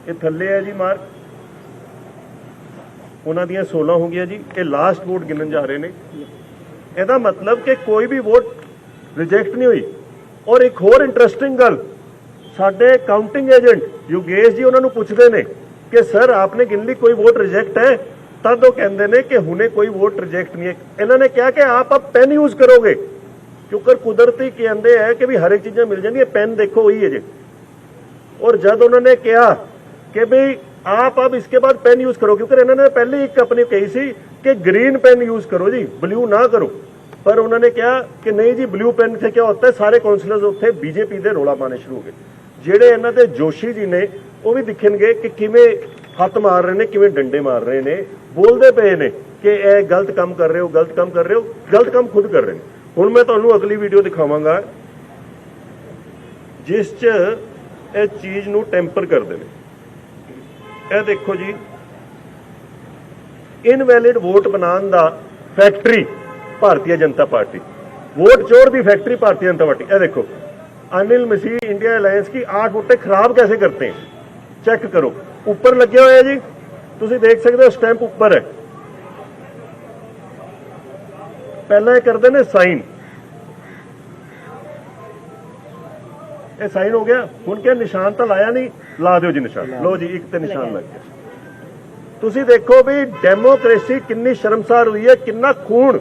ਇਹ ਥੱਲੇ ਹੈ ਜੀ ਮਾਰਕ। ਉਹਨਾਂ ਦੀਆਂ 16 ਹੋ ਗਈਆਂ ਜੀ। ਇਹ ਲਾਸਟ ਵੋਟ ਗਿਣਨ ਜਾ ਰਹੇ ਨੇ। ਇਹਦਾ ਮਤਲਬ ਕਿ ਕੋਈ ਵੀ ਵੋਟ ਰਿਜੈਕਟ ਨਹੀਂ ਹੋਈ। ਔਰ ਇੱਕ ਹੋਰ ਇੰਟਰਸਟਿੰਗ ਗੱਲ, ਸਾਡੇ ਕਾਊਂਟਿੰਗ ਏਜੰਟ ਯੋਗੇਸ਼ ਜੀ ਉਹਨਾਂ ਨੂੰ ਪੁੱਛਦੇ ਨੇ ਕਿ ਸਰ ਆਪਨੇ ਗਿਣ ਲਈ ਕੋਈ ਵੋਟ ਰਿਜੈਕਟ ਹੈ? ਤਦ ਉਹ ਕਹਿੰਦੇ ਨੇ ਕਿ, ਹੁਣੇ ਕੋਈ ਵੋਟ ਰਿਜੈਕਟ ਨਹੀਂ ਹੈ। ਇਹਨਾਂ ਨੇ ਕਿਹਾ ਕਿ ਆਪ ਅਬ ਪੈਨ ਯੂਜ਼ ਕਰੋਗੇ। ਕਿਉਂਕਿ ਕੁਦਰਤੀ ਕਹਿੰਦੇ ਹੈ ਕਿ ਵੀ ਹਰ ਇੱਕ ਚੀਜ਼ਾਂ ਮਿਲ ਜਾਂਦੀਆਂ ਪੈਨ ਦੇਖੋ ਉਹੀ ਹੈ ਜੇ और जब उन्होंने किया कि भाई आप अब इसके बाद पेन यूज करो क्योंकि इन्होंने पहले एक अपनी कही सी कि ग्रीन पेन यूज करो जी ब्लू ना करो पर उन्होंने कहा कि नहीं जी ब्लू पेन से क्या होता है सारे काउंसलर्स ਉੱਥੇ ਬੀਜੇਪੀ ਦੇ ਰੋਲਾ ਪਾਣੇ ਸ਼ੁਰੂ ਹੋ ਗਏ ਜਿਹੜੇ ਇਹਨਾਂ ਦੇ ਜੋਸ਼ੀ ਜੀ ਨੇ ਉਹ ਵੀ ਦਿਖਣਗੇ ਕਿ ਕਿਵੇਂ ਹੱਥ ਮਾਰ ਰਹੇ ਨੇ ਕਿਵੇਂ ਡੰਡੇ ਮਾਰ ਰਹੇ ਨੇ ਬੋਲਦੇ ਪਏ ਨੇ ਕਿ ਇਹ ਗਲਤ ਕੰਮ ਕਰ ਰਹੇ ਹੋ ਗਲਤ ਕੰਮ ਕਰ ਰਹੇ ਹੋ ਗਲਤ ਕੰਮ ਖੁਦ ਕਰ ਰਹੇ ਨੇ ਹੁਣ ਮੈਂ ਤੁਹਾਨੂੰ ਅਗਲੀ ਵੀਡੀਓ ਦਿਖਾਵਾਂਗਾ ਜਿਸ 'ਚ ਇਹ ਚੀਜ਼ ਨੂੰ ਟੈਂਪਰ ਕਰਦੇ ਨੇ ਇਹ ਦੇਖੋ ਜੀ ਇਨਵੈਲਿਡ ਵੋਟ ਬਣਾਉਣ ਦਾ factory Bharatiya Janata party vote चोर ਦੀ फैक्ट्री भारतीय जनता पार्टी ये देखो अनिल मसीह इंडिया अलायंस की आठ वोटे खराब कैसे करते हैं चेक करो ऊपर लगे हुए हैं जी ਤੁਸੀਂ ਦੇਖ ਸਕਦੇ ਹੋ ਸਟੈਂਪ ਉੱਪਰ ਹੈ ਪਹਿਲਾਂ ਇਹ ਕਰਦੇ ਨੇ ਸਾਈਨ। ਇਹ ਸਾਈਨ ਹੋ ਗਿਆ। ਹੁਣ ਕਿ ਨਿਸ਼ਾਨ ਤਾਂ ਲਾਇਆ ਨਹੀਂ ਲਾ ਦਿਓ ਜੀ ਨਿਸ਼ਾਨ। ਲਓ ਜੀ ਇੱਕ ਤੇ ਨਿਸ਼ਾਨ ਲੱਗ ਗਿਆ। ਤੁਸੀਂ ਦੇਖੋ ਵੀ ਡੈਮੋਕ੍ਰੇਸੀ ਕਿੰਨੀ ਸ਼ਰਮਸਾਰ ਹੋਈ ਹੈ ਕਿੰਨਾ ਖੂਨ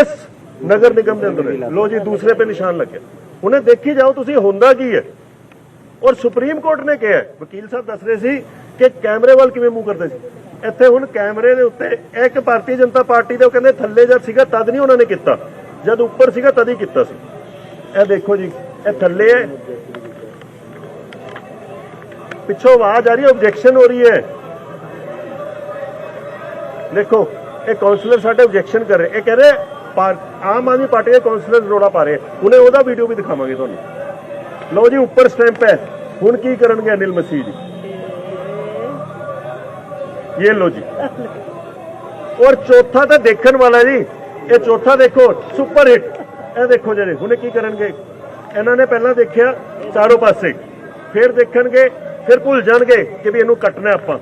ਇਸ ਨਗਰ ਨਿਗਮ ਦੇ ਅੰਦਰ ਲਓ ਜੀ ਦੂਸਰੇ ਤੇ ਨਿਸ਼ਾਨ ਲੱਗਿਆ। ਹੁਣੇ ਦੇਖੀ ਜਾਓ ਤੁਸੀਂ ਹੁੰਦਾ ਕੀ ਹੈ? ਔਰ ਸੁਪਰੀਮ ਕੋਰਟ ਨੇ ਕਿਹਾ ਵਕੀਲ ਸਾਹਿਬ ਦੱਸ ਰਹੇ ਸੀ ਕਿ ਕੈਮਰੇ ਵੱਲ ਕਿਵੇਂ ਮੂਵ ਕਰਦੇ ਸੀ? ਇੱਥੇ ਹੁਣ ਕੈਮਰੇ ਦੇ ਉੱਤੇ ਇੱਕ ਭਾਰਤੀ ਜਨਤਾ ਪਾਰਟੀ ਦੇ ਉਹ ਕਹਿੰਦੇ ਥੱਲੇ ਜਦ ਸੀਗਾ, ਤਦ ਨਹੀਂ ਉਹਨਾਂ ਨੇ ਕੀਤਾ। ਜਦ ਉੱਪਰ ਸੀਗਾ, ਤਦ ਹੀ ਕੀਤਾ ਸੀ। ਇਹ ਦੇਖੋ ਜੀ, ਇਹ ਥੱਲੇ ਹੈ। ਪਿੱਛੋਂ ਆਵਾਜ਼ ਆ ਰਹੀ ਹੈ ਆਬਜੈਕਸ਼ਨ ਹੋ ਰਹੀ ਹੈ। ਦੇਖੋ, ਇਹ ਕਾਉਂਸਲਰ ਸਾਡੇ ਆਬਜੈਕਸ਼ਨ ਕਰ ਰਹੇ। ਇਹ ਕਹਿ ਰਹੇ ਆਮ ਆਦਮੀ ਪਾਰਟੀ ਦੇ ਕਾਉਂਸਲਰ ਰੋੜਾ ਪਾ ਰਹੇ। ਹੁਣੇ ਉਹਦਾ ਵੀਡੀਓ ਵੀ ਦਿਖਾਵਾਂਗੇ ਤੁਹਾਨੂੰ। ਲਓ ਜੀ, ਉੱਪਰ ਸਟੈਂਪ ਹੈ। ਹੁਣ ਕੀ ਕਰਨਗੇ ਅਨਿਲ ਮਸੀਹ ਜੀ? ਇਹ ਲਓ ਜੀ ਔਰ ਚੌਥਾ ਤਾਂ ਦੇਖਣ ਵਾਲਾ ਜੀ ਇਹ ਚੌਥਾ ਦੇਖੋ ਸੁਪਰ ਹਿੱਟ ਇਹ ਦੇਖੋ ਜਿਹੜੇ ਹੁਣੇ ਕੀ ਕਰਨਗੇ ਇਹਨਾਂ ਨੇ ਪਹਿਲਾਂ ਦੇਖਿਆ ਚਾਰੋਂ ਪਾਸੇ ਫਿਰ ਦੇਖਣਗੇ ਫਿਰ ਭੁੱਲ ਜਾਣਗੇ ਕਿ ਵੀ ਇਹਨੂੰ ਕੱਟਣਾ ਆਪਾਂ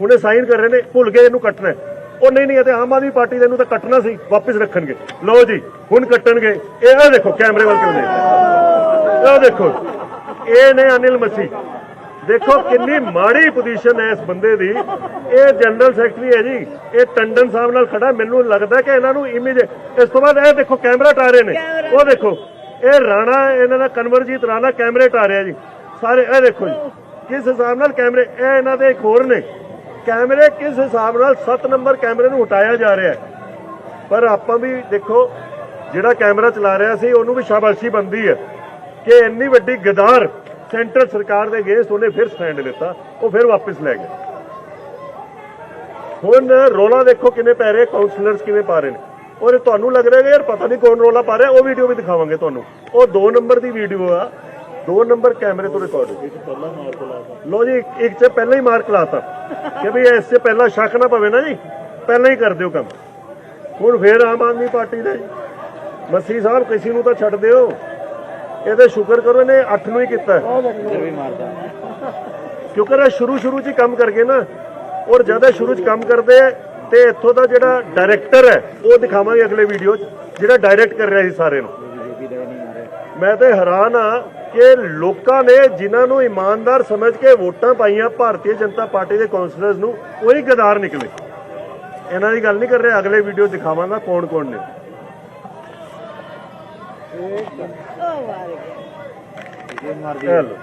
ਹੁਣੇ ਸਾਈਨ ਕਰ ਰਹੇ ਨੇ ਭੁੱਲ ਗਏ ਇਹਨੂੰ ਕੱਟਣਾ ਉਹ ਨਹੀਂ ਨਹੀਂ ਇਹ ਤੇ ਆਮ ਆਦਮੀ ਪਾਰਟੀ ਦੇ ਇਹਨੂੰ ਤਾਂ ਕੱਟਣਾ ਸੀ ਵਾਪਸ ਰੱਖਣਗੇ ਲਓ ਜੀ ਹੁਣ ਕੱਟਣਗੇ ਇਹ ਆ ਦੇਖੋ ਕੈਮਰੇ ਵੱਲ ਕਿਉਂ ਦੇਖਦੇ ਇਹ ਦੇਖੋ ਇਹ ਨੇ ਅਨਿਲ ਮਸੀਹ ਦੇਖੋ ਕਿੰਨੀ ਮਾੜੀ ਪੋਜੀਸ਼ਨ ਹੈ ਇਸ ਬੰਦੇ ਦੀ। ਇਹ ਜਨਰਲ ਸੈਕਟਰੀ ਹੈ ਜੀ। ਇਹ ਟੰਡਨ ਸਾਹਿਬ ਨਾਲ ਖੜਾ। ਮੈਨੂੰ ਲੱਗਦਾ ਕਿ ਇਹਨਾਂ ਨੂੰ ਇਮੇਜ ਇਸ ਤੋਂ ਬਾਅਦ ਇਹ ਦੇਖੋ, ਕੈਮਰਾ ਟਾ ਰਹੇ ਨੇ। ਉਹ ਦੇਖੋ, ਇਹ ਰਾਣਾ, ਇਹਨਾਂ ਦਾ ਕਨਵਰਜੀਤ ਰਾਣਾ ਕੈਮਰੇ ਟਾ ਰਿਹਾ ਜੀ। ਸਾਰੇ, ਇਹ ਦੇਖੋ ਜੀ। ਕਿਸ ਹਿਸਾਬ ਨਾਲ ਕੈਮਰੇ ਇਹ ਇਹਨਾਂ ਦੇ ਇੱਕ ਹੋਰ ਨੇ। ਕੈਮਰੇ ਕਿਸ ਹਿਸਾਬ ਨਾਲ 7 ਨੰਬਰ ਕੈਮਰੇ ਨੂੰ ਹਟਾਇਆ ਜਾ ਰਿਹਾ ਹੈ। ਪਰ ਆਪਾਂ ਵੀ ਦੇਖੋ, ਜਿਹੜਾ ਕੈਮਰਾ ਚਲਾ ਰਿਹਾ ਸੀ, ਉਹਨੂੰ ਵੀ ਸ਼ਾਬਾਸ਼ੀ ਬੰਦੀ ਹੈ ਕਿ ਇੰਨੀ ਵੱਡੀ ਗਦਾਰ ਸੈਂਟਰ ਸਰਕਾਰ ਦੇ ਅਗੇਂਸਟ ਉਹਨੇ ਫਿਰ ਸਟੈਂਡ ਲਿੱਤਾ, ਉਹ ਫਿਰ ਵਾਪਸ ਲੈ ਗਿਆ ਹੁਣ ਰੋਲਾ ਦੇਖੋ ਕਿਵੇਂ ਪੈ ਰਹੇ ਕਾਉਂਸਲਰਸ ਕਿਵੇਂ ਪਾ ਰਹੇ ਨੇ। ਔਰ ਤੁਹਾਨੂੰ ਲੱਗ ਰਿਹਾ ਯਾਰ ਪਤਾ ਨਹੀਂ ਕੌਣ ਰੋਲਾ ਪਾ ਰਿਹਾ, ਉਹ ਵੀਡੀਓ ਵੀ ਦਿਖਾਵਾਂਗੇ ਤੁਹਾਨੂੰ। ਉਹ 2 ਨੰਬਰ ਦੀ ਵੀਡੀਓ ਆ 2 ਨੰਬਰ ਕੈਮਰੇ ਤੋਂ ਰਿਕਾਰਡ ਹੋਈ ਪਹਿਲਾਂ ਮਾਰਕ ਲਾਤਾ ਲੋ ਜੀ, ਇੱਕ- ਇੱਕ ਚ ਪਹਿਲਾਂ ਹੀ ਮਾਰਕ ਲਾਤਾ। ਕਿ ਵੀ ਇਸ ਚ ਪਹਿਲਾਂ ਸ਼ੱਕ ਨਾ ਪਵੇ ਨਾ ਜੀ, ਪਹਿਲਾਂ ਹੀ ਕਰ ਦਿਓ ਕੰਮ। ਹੁਣ ਫੇਰ ਆਮ ਆਦਮੀ ਪਾਰਟੀ ਦੇ ਮੱਸੀ ਸਾਹਿਬ, ਕਿਸੇ ਨੂੰ ਤਾਂ ਛੱਡ ਦਿਓ। ਇਹਦੇ ਸ਼ੁਕਰ ਕਰੋ ਇਹਨੇ 8 ਨੂੰ ਹੀ ਕੀਤਾ। ਕਿਉਂਕਿ ਇਹ ਸ਼ੁਰੂ ਸ਼ੁਰੂ ਚ ਹੀ ਕੰਮ ਕਰ ਗਏ ਨਾ। ਔਰ ਜਦੋਂ ਸ਼ੁਰੂ ਚ ਕੰਮ ਕਰਦੇ ਆ, ਤੇ ਇੱਥੋਂ ਦਾ ਜਿਹੜਾ ਡਾਇਰੈਕਟਰ ਹੈ, ਉਹ ਦਿਖਾਵਾਂਗੇ ਅਗਲੇ ਵੀਡੀਓ 'ਚ, ਜਿਹੜਾ ਡਾਇਰੈਕਟ ਕਰ ਰਿਹਾ ਸੀ ਸਾਰੇ ਨੂੰ। ਮੈਂ ਤੇ ਹੈਰਾਨ ਆ ਕਿ ਲੋਕਾਂ ਨੇ ਜਿਨ੍ਹਾਂ ਨੂੰ ਇਮਾਨਦਾਰ ਸਮਝ ਕੇ ਵੋਟਾਂ ਪਾਈਆਂ ਭਾਰਤੀ ਜਨਤਾ ਪਾਰਟੀ ਦੇ ਕਾਉਂਸਲਰਸ ਨੂੰ, ਉਹੀ ਗਦਾਰ ਨਿਕਲੇ। ਇਹਨਾਂ ਦੀ ਗੱਲ ਨਹੀਂ ਕਰ ਰਿਹਾ, ਅਗਲੇ ਵੀਡੀਓ ਦਿਖਾਵਾਂਗਾ ਕੌਣ ਕੌਣ ਨੇ। ਇਹ ਲਓ।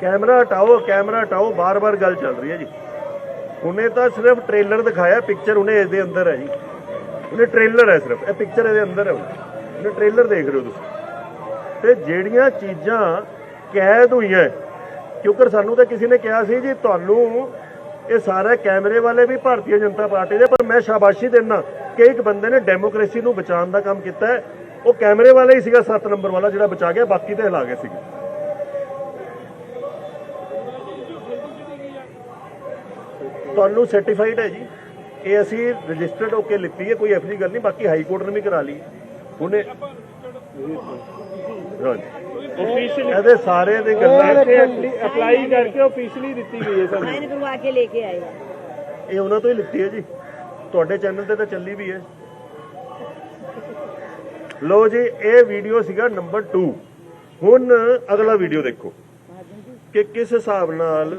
ਕੈਮਰਾ ਹਟਾਓ ਕੈਮਰਾ ਹਟਾਓ, ਬਾਰ-ਬਾਰ ਗੱਲ ਚੱਲ ਰਹੀ ਹੈ ਜੀ। ਉਹਨੇ ਤਾਂ ਸਿਰਫ ਟ੍ਰੇਲਰ ਦਿਖਾਇਆ, ਪਿਕਚਰ ਉਹਨੇ ਇਸ ਦੇ ਅੰਦਰ ਹੈ ਜੀ। ਉਹਨੇ ਟ੍ਰੇਲਰ ਹੈ ਸਿਰਫ, ਇਹ ਪਿਕਚਰ ਇਹਦੇ ਅੰਦਰ ਹੈ ਉਹਨੇ ਟ੍ਰੇਲਰ ਦੇਖ ਰਹੇ ਹੋ ਤੁਸੀਂ। ਤੇ ਜਿਹੜੀਆਂ ਚੀਜ਼ਾਂ ਕੈਦ ਹੋਈਆਂ, ਕਿਉਂਕਿ ਸਾਨੂੰ ਤਾਂ ਕਿਸੇ ਨੇ ਕਿਹਾ ਸੀ ਜੀ, ਤੁਹਾਨੂੰ ਇਹ ਸਾਰਾ ਕੈਮਰੇ ਵਾਲੇ ਵੀ ਭਾਰਤੀ ਜਨਤਾ ਪਾਰਟੀ ਦੇ, ਪਰ ਮੈਂ ਸ਼ਾਬਾਸ਼ੀ ਦਿੰਦਾ ਕਿ ਇੱਕ ਬੰਦੇ ਨੇ ਡੈਮੋਕ੍ਰੇਸੀ ਨੂੰ ਬਚਾਉਣ ਦਾ ਕੰਮ ਕੀਤਾ ਹੈ। ਉਹ ਕੈਮਰੇ ਵਾਲਾ ਹੀ ਸੀਗਾ 7 ਨੰਬਰ ਵਾਲਾ ਜਿਹੜਾ ਬਚਾ ਗਿਆ, ਬਾਕੀ ਤੇ ਹਿਲਾ ਗਏ ਸੀਗੇ। ਤੁਹਾਨੂੰ ਸਰਟੀਫਾਈਡ ਹੈ ਜੀ। ਇਹ ਅਸੀਂ ਰਜਿਸਟਰਡ ਹੋ ਕੇ ਲਿੱਤੀ ਹੈ, ਕੋਈ ਐਫਡੀ ਗੱਲ ਨਹੀਂ, ਬਾਕੀ ਹਾਈ ਕੋਰਟ ਨੇ ਵੀ ਕਰਾ ਲਈ ਉਹਨੇ ਹਾਂਜੀ। ਆਫੀਸ਼ੀਅਲੀ ਇਹਦੇ ਸਾਰੇ ਦੀ ਗੱਲਾਂ ਅਪਲਾਈ ਕਰਕੇ ਆਫੀਸ਼ੀਅਲੀ ਦਿੱਤੀ ਗਈ ਹੈ ਸਾਨੂੰ। ਸਾਈਨ ਕਰਵਾ ਕੇ ਲੈ ਕੇ ਆਏ ਆ। ਇਹ ਉਹਨਾਂ ਤੋਂ ਹੀ ਲਿੱਤੀ ਹੈ ਜੀ। ਤੁਹਾਡੇ ਚੈਨਲ ਤੇ ਤਾਂ ਚੱਲੀ ਵੀ ਹੈ। ਲੋ ਜੀ ਇਹ ਵੀਡੀਓ ਸੀਗਾ ਨੰਬਰ 2 ਹੁਣ ਅਗਲਾ ਵੀਡੀਓ ਦੇਖੋ ਕਿ ਕਿਸ ਹਿਸਾਬ ਨਾਲ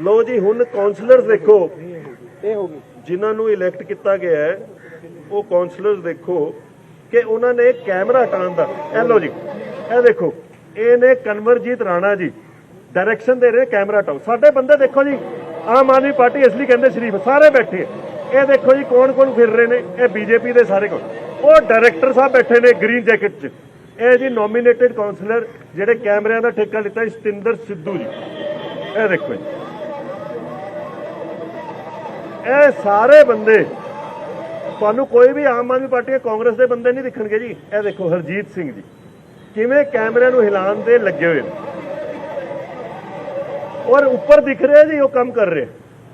ਲੋ ਜੀ ਹੁਣ ਕਾਉਂਸਲਰਸ ਦੇਖੋ। ਇਹ ਹੋ ਗਈ। ਜਿਨ੍ਹਾਂ ਨੂੰ ਇਲੈਕਟ ਕੀਤਾ ਗਿਆ ਹੈ ਉਹ ਕਾਉਂਸਲਰਸ ਦੇਖੋ। ਕਿ ਉਹਨਾਂ ਨੇ ਕੈਮਰਾ ਹਟਾਉਣ ਦਾ। ਇਹ ਲੋ ਜੀ ਇਹ ਦੇਖੋ ਇਹ ਨੇ ਕਨਵਰਜੀਤ ਰਾਣਾ ਜੀ ਡਾਇਰੈਕਸ਼ਨ ਦੇ ਰਹੇ ਕੈਮਰਾ ਹਟਾਓ ਸਾਡੇ ਬੰਦੇ ਦੇਖੋ ਜੀ ਆਮ ਆਦਮੀ ਪਾਰਟੀ ਇਸ ਲਈ ਕਹਿੰਦੇ ਸ਼ਰੀਫ ਸਾਰੇ ਬੈਠੇ ਇਹ ਦੇਖੋ ਜੀ ਕੌਣ ਕੌਣ ਫਿਰ ਰਹੇ ਨੇ ਇਹ ਬੀਜੇਪੀ ਦੇ ਸਾਰੇ ਕੋਲ। ਉਹ ਡਾਇਰੈਕਟਰ ਸਾਹਿਬ ਬੈਠੇ ਨੇ ਗ੍ਰੀਨ ਜੈਕਟ 'ਚ। ਇਹ ਜੀ ਨੋਮੀਨੇਟਿਡ ਕਾਉਂਸਲਰ ਜਿਹੜੇ ਕੈਮਰਿਆਂ ਦਾ ਠੇਕਾ ਲਿੱਤਾ ਜੀ, ਸਤਿੰਦਰ ਸਿੱਧੂ ਜੀ। ਇਹ ਦੇਖੋ ਜੀ। ਇਹ ਸਾਰੇ ਬੰਦੇ ਤੁਹਾਨੂੰ ਕੋਈ ਵੀ ਆਮ ਆਦਮੀ ਪਾਰਟੀ ਜਾਂ ਕਾਂਗਰਸ ਦੇ ਬੰਦੇ ਨਹੀਂ ਦਿਖਣਗੇ ਜੀ ਇਹ ਦੇਖੋ ਹਰਜੀਤ ਸਿੰਘ ਜੀ ਕਿਵੇਂ ਕੈਮਰਿਆਂ ਨੂੰ ਹਿਲਾਉਣ ਦੇ ਲੱਗੇ ਹੋਏ ਨੇ ਔਰ ਉੱਪਰ ਦਿਖ ਰਿਹਾ ਜੀ ਉਹ ਕੰਮ ਕਰ ਰਹੇ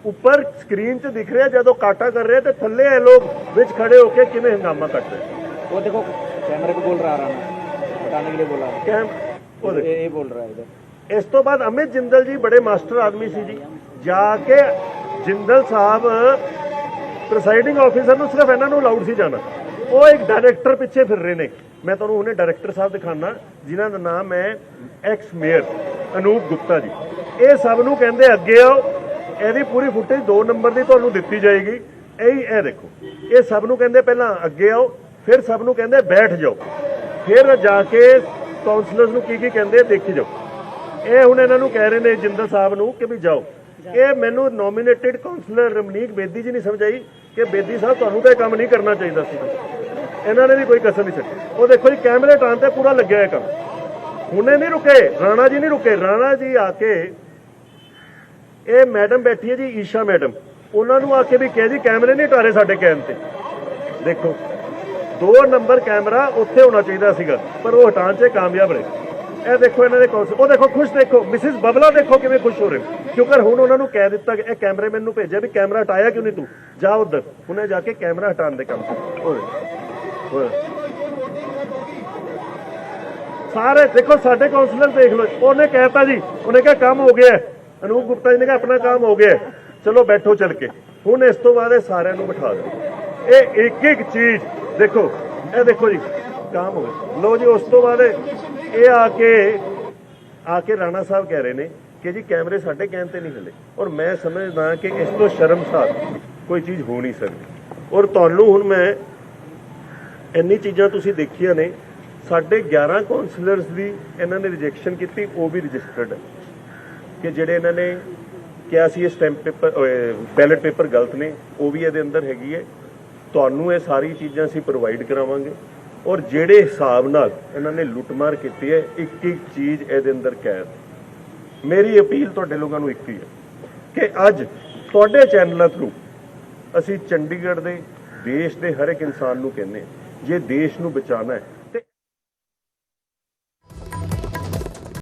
ਉੱਪਰ ਸਕਰੀਨ 'ਚ ਦਿਖ ਰਿਹਾ ਜਦੋਂ ਕਾਟਾ ਕਰ ਰਹੇ ਤੇ ਥੱਲੇ ਇਹ ਲੋਕ ਵਿੱਚ ਖੜੇ ਹੋ ਕੇ ਕਿਵੇਂ ਹੰਗਾਮਾ ਕਰ ਰਹੇ वो देखो कैमरे पे बोल रहा राणा बताने के लिए बोला ਕੈਮ ਉਹ ਦੇਖੋ ये ये बोल रहा है इधर ਇਸ ਤੋਂ ਬਾਅਦ ਅਮਿਤ ਜਿੰਦਲ ਜੀ ਬੜੇ ਮਾਸਟਰ ਆਦਮੀ ਸੀ ਜੀ ਜਾ ਕੇ ਜਿੰਦਲ ਸਾਹਿਬ ਪ੍ਰੈਜ਼ਾਈਡਿੰਗ ਆਫੀਸਰ ਨੂੰ ਸਿਰਫ ਇਹਨਾਂ ਨੂੰ ਅਲਾਉਡ ਸੀ ਜਾਣਾ। ਉਹ ਇੱਕ ਡਾਇਰੈਕਟਰ ਪਿੱਛੇ ਫਿਰ ਰਹੇ ਨੇ। ਮੈਂ ਤੁਹਾਨੂੰ ਹੁਣੇ ਡਾਇਰੈਕਟਰ ਸਾਹਿਬ ਦਿਖਾਣਾ ਜਿਨ੍ਹਾਂ ਦਾ ਨਾਮ ਹੈ ਐਕਸ ਮੇਅਰ ਅਨੂਪ ਗੁਪਤਾ ਜੀ। ਇਹ ਸਭ ਨੂੰ ਕਹਿੰਦੇ ਅੱਗੇ ਆਓ, ਇਹਦੀ ਪੂਰੀ ਫੁਟੇਜ 2 ਨੰਬਰ ਦੀ ਤੁਹਾਨੂੰ ਦਿੱਤੀ ਜਾਏਗੀ। ਇਹ ਇਹ ਦੇਖੋ, ਇਹ ਸਭ ਨੂੰ ਕਹਿੰਦੇ ਪਹਿਲਾਂ ਅੱਗੇ ਆਓ, ਫਿਰ ਸਭ ਨੂੰ ਕਹਿੰਦੇ ਬੈਠ ਜਾਓ। ਫਿਰ ਜਾ ਕੇ ਕਾਉਂਸਲਰਸ ਨੂੰ ਕੀ ਕੀ ਕਹਿੰਦੇ ਦੇਖੀ ਜਾਓ। ਇਹ ਹੁਣ ਇਹਨਾਂ ਨੂੰ ਕਹਿ ਰਹੇ ਨੇ ਜਿੰਦਲ ਸਾਹਿਬ ਨੂੰ ਕਿ ਵੀ ਜਾਓ। ਇਹ ਮੈਨੂੰ ਨੋਮੀਨੇਟਿਡ ਕਾਉਂਸਲਰ ਰਮਨੀਕ ਬੇਦੀ ਜੀ ਨਹੀਂ ਸਮਝਾਈ ਕਿ ਬੇਦੀ ਸਾਹਿਬ, ਤੁਹਾਨੂੰ ਤਾਂ ਇਹ ਕੰਮ ਨਹੀਂ ਕਰਨਾ ਚਾਹੀਦਾ ਸੀ। ਇਹਨਾਂ ਨੇ ਵੀ ਕੋਈ ਕਸਰ ਨਹੀਂ ਛੱਡੀ। ਉਹ ਦੇਖੋ ਜੀ, ਕੈਮਰੇ ਟਾਂ ਤੇ ਪੂਰਾ ਲੱਗਿਆ ਹੈ ਕੰਮ। ਹੁਣੇ ਨਹੀਂ ਰੁਕੇ, ਰਾਣਾ ਜੀ ਨਹੀਂ ਰੁਕੇ। ਰਾਣਾ ਜੀ ਆ ਕੇ, ਇਹ ਮੈਡਮ ਬੈਠੀ ਹੈ ਜੀ, ਈਸ਼ਾ ਮੈਡਮ। ਉਹਨਾਂ ਨੂੰ ਆ ਕੇ ਵੀ ਕਿਹਾ ਜੀ, ਕੈਮਰੇ ਨਹੀਂ ਟਾਰੇ ਸਾਡੇ ਕਹਿਣ ਤੇ। ਦੇਖੋ, ਦੋ ਨੰਬਰ ਕੈਮਰਾ ਉੱਥੇ ਹੋਣਾ ਚਾਹੀਦਾ ਸੀਗਾ, ਪਰ ਉਹ ਹਟਾਉਣ 'ਚ ਕਾਮਯਾਬ ਰਹੇ। ਇਹ ਦੇਖੋ ਇਹਨਾਂ ਦੇ ਕੌਂਸਲ ਉਹ ਦੇਖੋ, ਖੁਸ਼ ਦੇਖੋ, ਮਿਸਿਸ ਬਬਲਾ ਦੇਖੋ ਕਿਵੇਂ ਖੁਸ਼ ਹੋ ਰਹੇ ਕਿਉਂਕਿ ਹੁਣ ਉਹਨਾਂ ਨੂੰ ਕਹਿ ਦਿੱਤਾ ਇਹ ਕੈਮਰਾਮੈਨ ਨੂੰ ਭੇਜਿਆ ਵੀ ਕੈਮਰਾ ਹਟਾਇਆ ਕਿਉਂ ਨਹੀਂ ਤੂੰ? ਜਾ ਉਧਰ। ਉਹਨੇ ਜਾ ਕੇ ਕੈਮਰਾ ਹਟਾਉਣ ਦੇ ਕੰਮ ਤੇ ਓਏ ਓਏ। ਸਾਰੇ ਦੇਖੋ, ਸਾਡੇ ਕਾਉਂਸਲਰ ਦੇਖ ਲਓ। ਉਹਨੇ ਕਹਿਤਾ ਜੀ, ਉਹਨੇ ਕਿਹਾ ਕੰਮ ਹੋ ਗਿਆ। ਅਨੂਪ ਗੁਪਤਾ ਜੀ ਨੇ ਕਿਹਾ ਆਪਣਾ ਕੰਮ ਹੋ ਗਿਆ। ਚਲੋ ਬੈਠੋ ਚੱਲ ਕੇ। ਹੁਣ ਇਸ ਤੋਂ ਬਾਅਦ ਇਹ ਸਾਰਿਆਂ ਨੂੰ ਬਿਠਾ ਦਿਓ। ਇਹ ਇੱਕ ਇੱਕ ਚੀਜ਼ ਦੇਖੋ। ਇਹ ਦੇਖੋ ਜੀ। ਕੰਮ ਹੋ ਗਿਆ ਲੋ ਜੀ, ਉਸ ਤੋਂ ਬਾਅਦ ਇਹ ਆ ਕੇ ਆ ਕੇ ਰਾਣਾ ਸਾਹਿਬ ਕਹਿ ਰਹੇ ਨੇ ਕਿ ਜੀ ਕੈਮਰੇ ਸਾਡੇ ਕਹਿਣ ਤੇ ਨਹੀਂ ਹਲੇ ਔਰ ਮੈਂ ਸਮਝਦਾ ਕਿ ਇਸ ਤੋਂ ਸ਼ਰਮਸਾਰ ਕੋਈ ਚੀਜ਼ ਹੋ ਨਹੀਂ ਸਕਦੀ। ਔਰ ਤੁਹਾਨੂੰ ਹੁਣ ਮੈਂ ਇੰਨੀ ਚੀਜ਼ਾਂ ਤੁਸੀਂ ਦੇਖੀਆਂ ਨੇ, ਸਾਡੇ 11 ਕਾਉਂਸਲਰਸ ਦੀ ਇਹਨਾਂ ਨੇ ਰਿਜੈਕਸ਼ਨ ਕੀਤੀ, ਉਹ ਵੀ ਰਜਿਸਟਰਡ ਹੈ। ਕਿ ਜਿਹੜੇ ਇਹਨਾਂ ਨੇ ਕਿਹਾ ਸੀ ਇਹ ਸਟੈਂਪ ਪੇਪਰ ਬੈਲਟ ਪੇਪਰ ਗਲਤ ਨੇ, ਉਹ ਵੀ ਇਹਦੇ ਅੰਦਰ ਹੈਗੀ ਹੈ। ਤੁਹਾਨੂੰ ਇਹ ਸਾਰੀ ਚੀਜ਼ਾਂ ਅਸੀਂ ਪ੍ਰੋਵਾਈਡ ਕਰਾਵਾਂਗੇ। ਔਰ ਜਿਹੜੇ ਹਿਸਾਬ ਨਾਲ ਇਹਨਾਂ ਨੇ ਲੁੱਟਮਾਰ ਕੀਤੀ ਹੈ ਇੱਕ ਇੱਕ ਚੀਜ਼ ਇਹਦੇ ਅੰਦਰ ਕੈਦ। ਮੇਰੀ ਅਪੀਲ ਤੁਹਾਡੇ ਲੋਕਾਂ ਨੂੰ ਇੱਕ ਹੀ ਹੈ ਕਿ ਅੱਜ ਤੁਹਾਡੇ ਚੈਨਲਾਂ ਥਰੂ ਅਸੀਂ ਚੰਡੀਗੜ੍ਹ ਦੇ ਦੇਸ਼ ਦੇ ਹਰ ਇੱਕ ਇਨਸਾਨ ਨੂੰ ਕਹਿੰਦੇ ਹਾਂ, ਜੇ ਦੇਸ਼ ਨੂੰ ਬਚਾਉਣਾ ਹੈ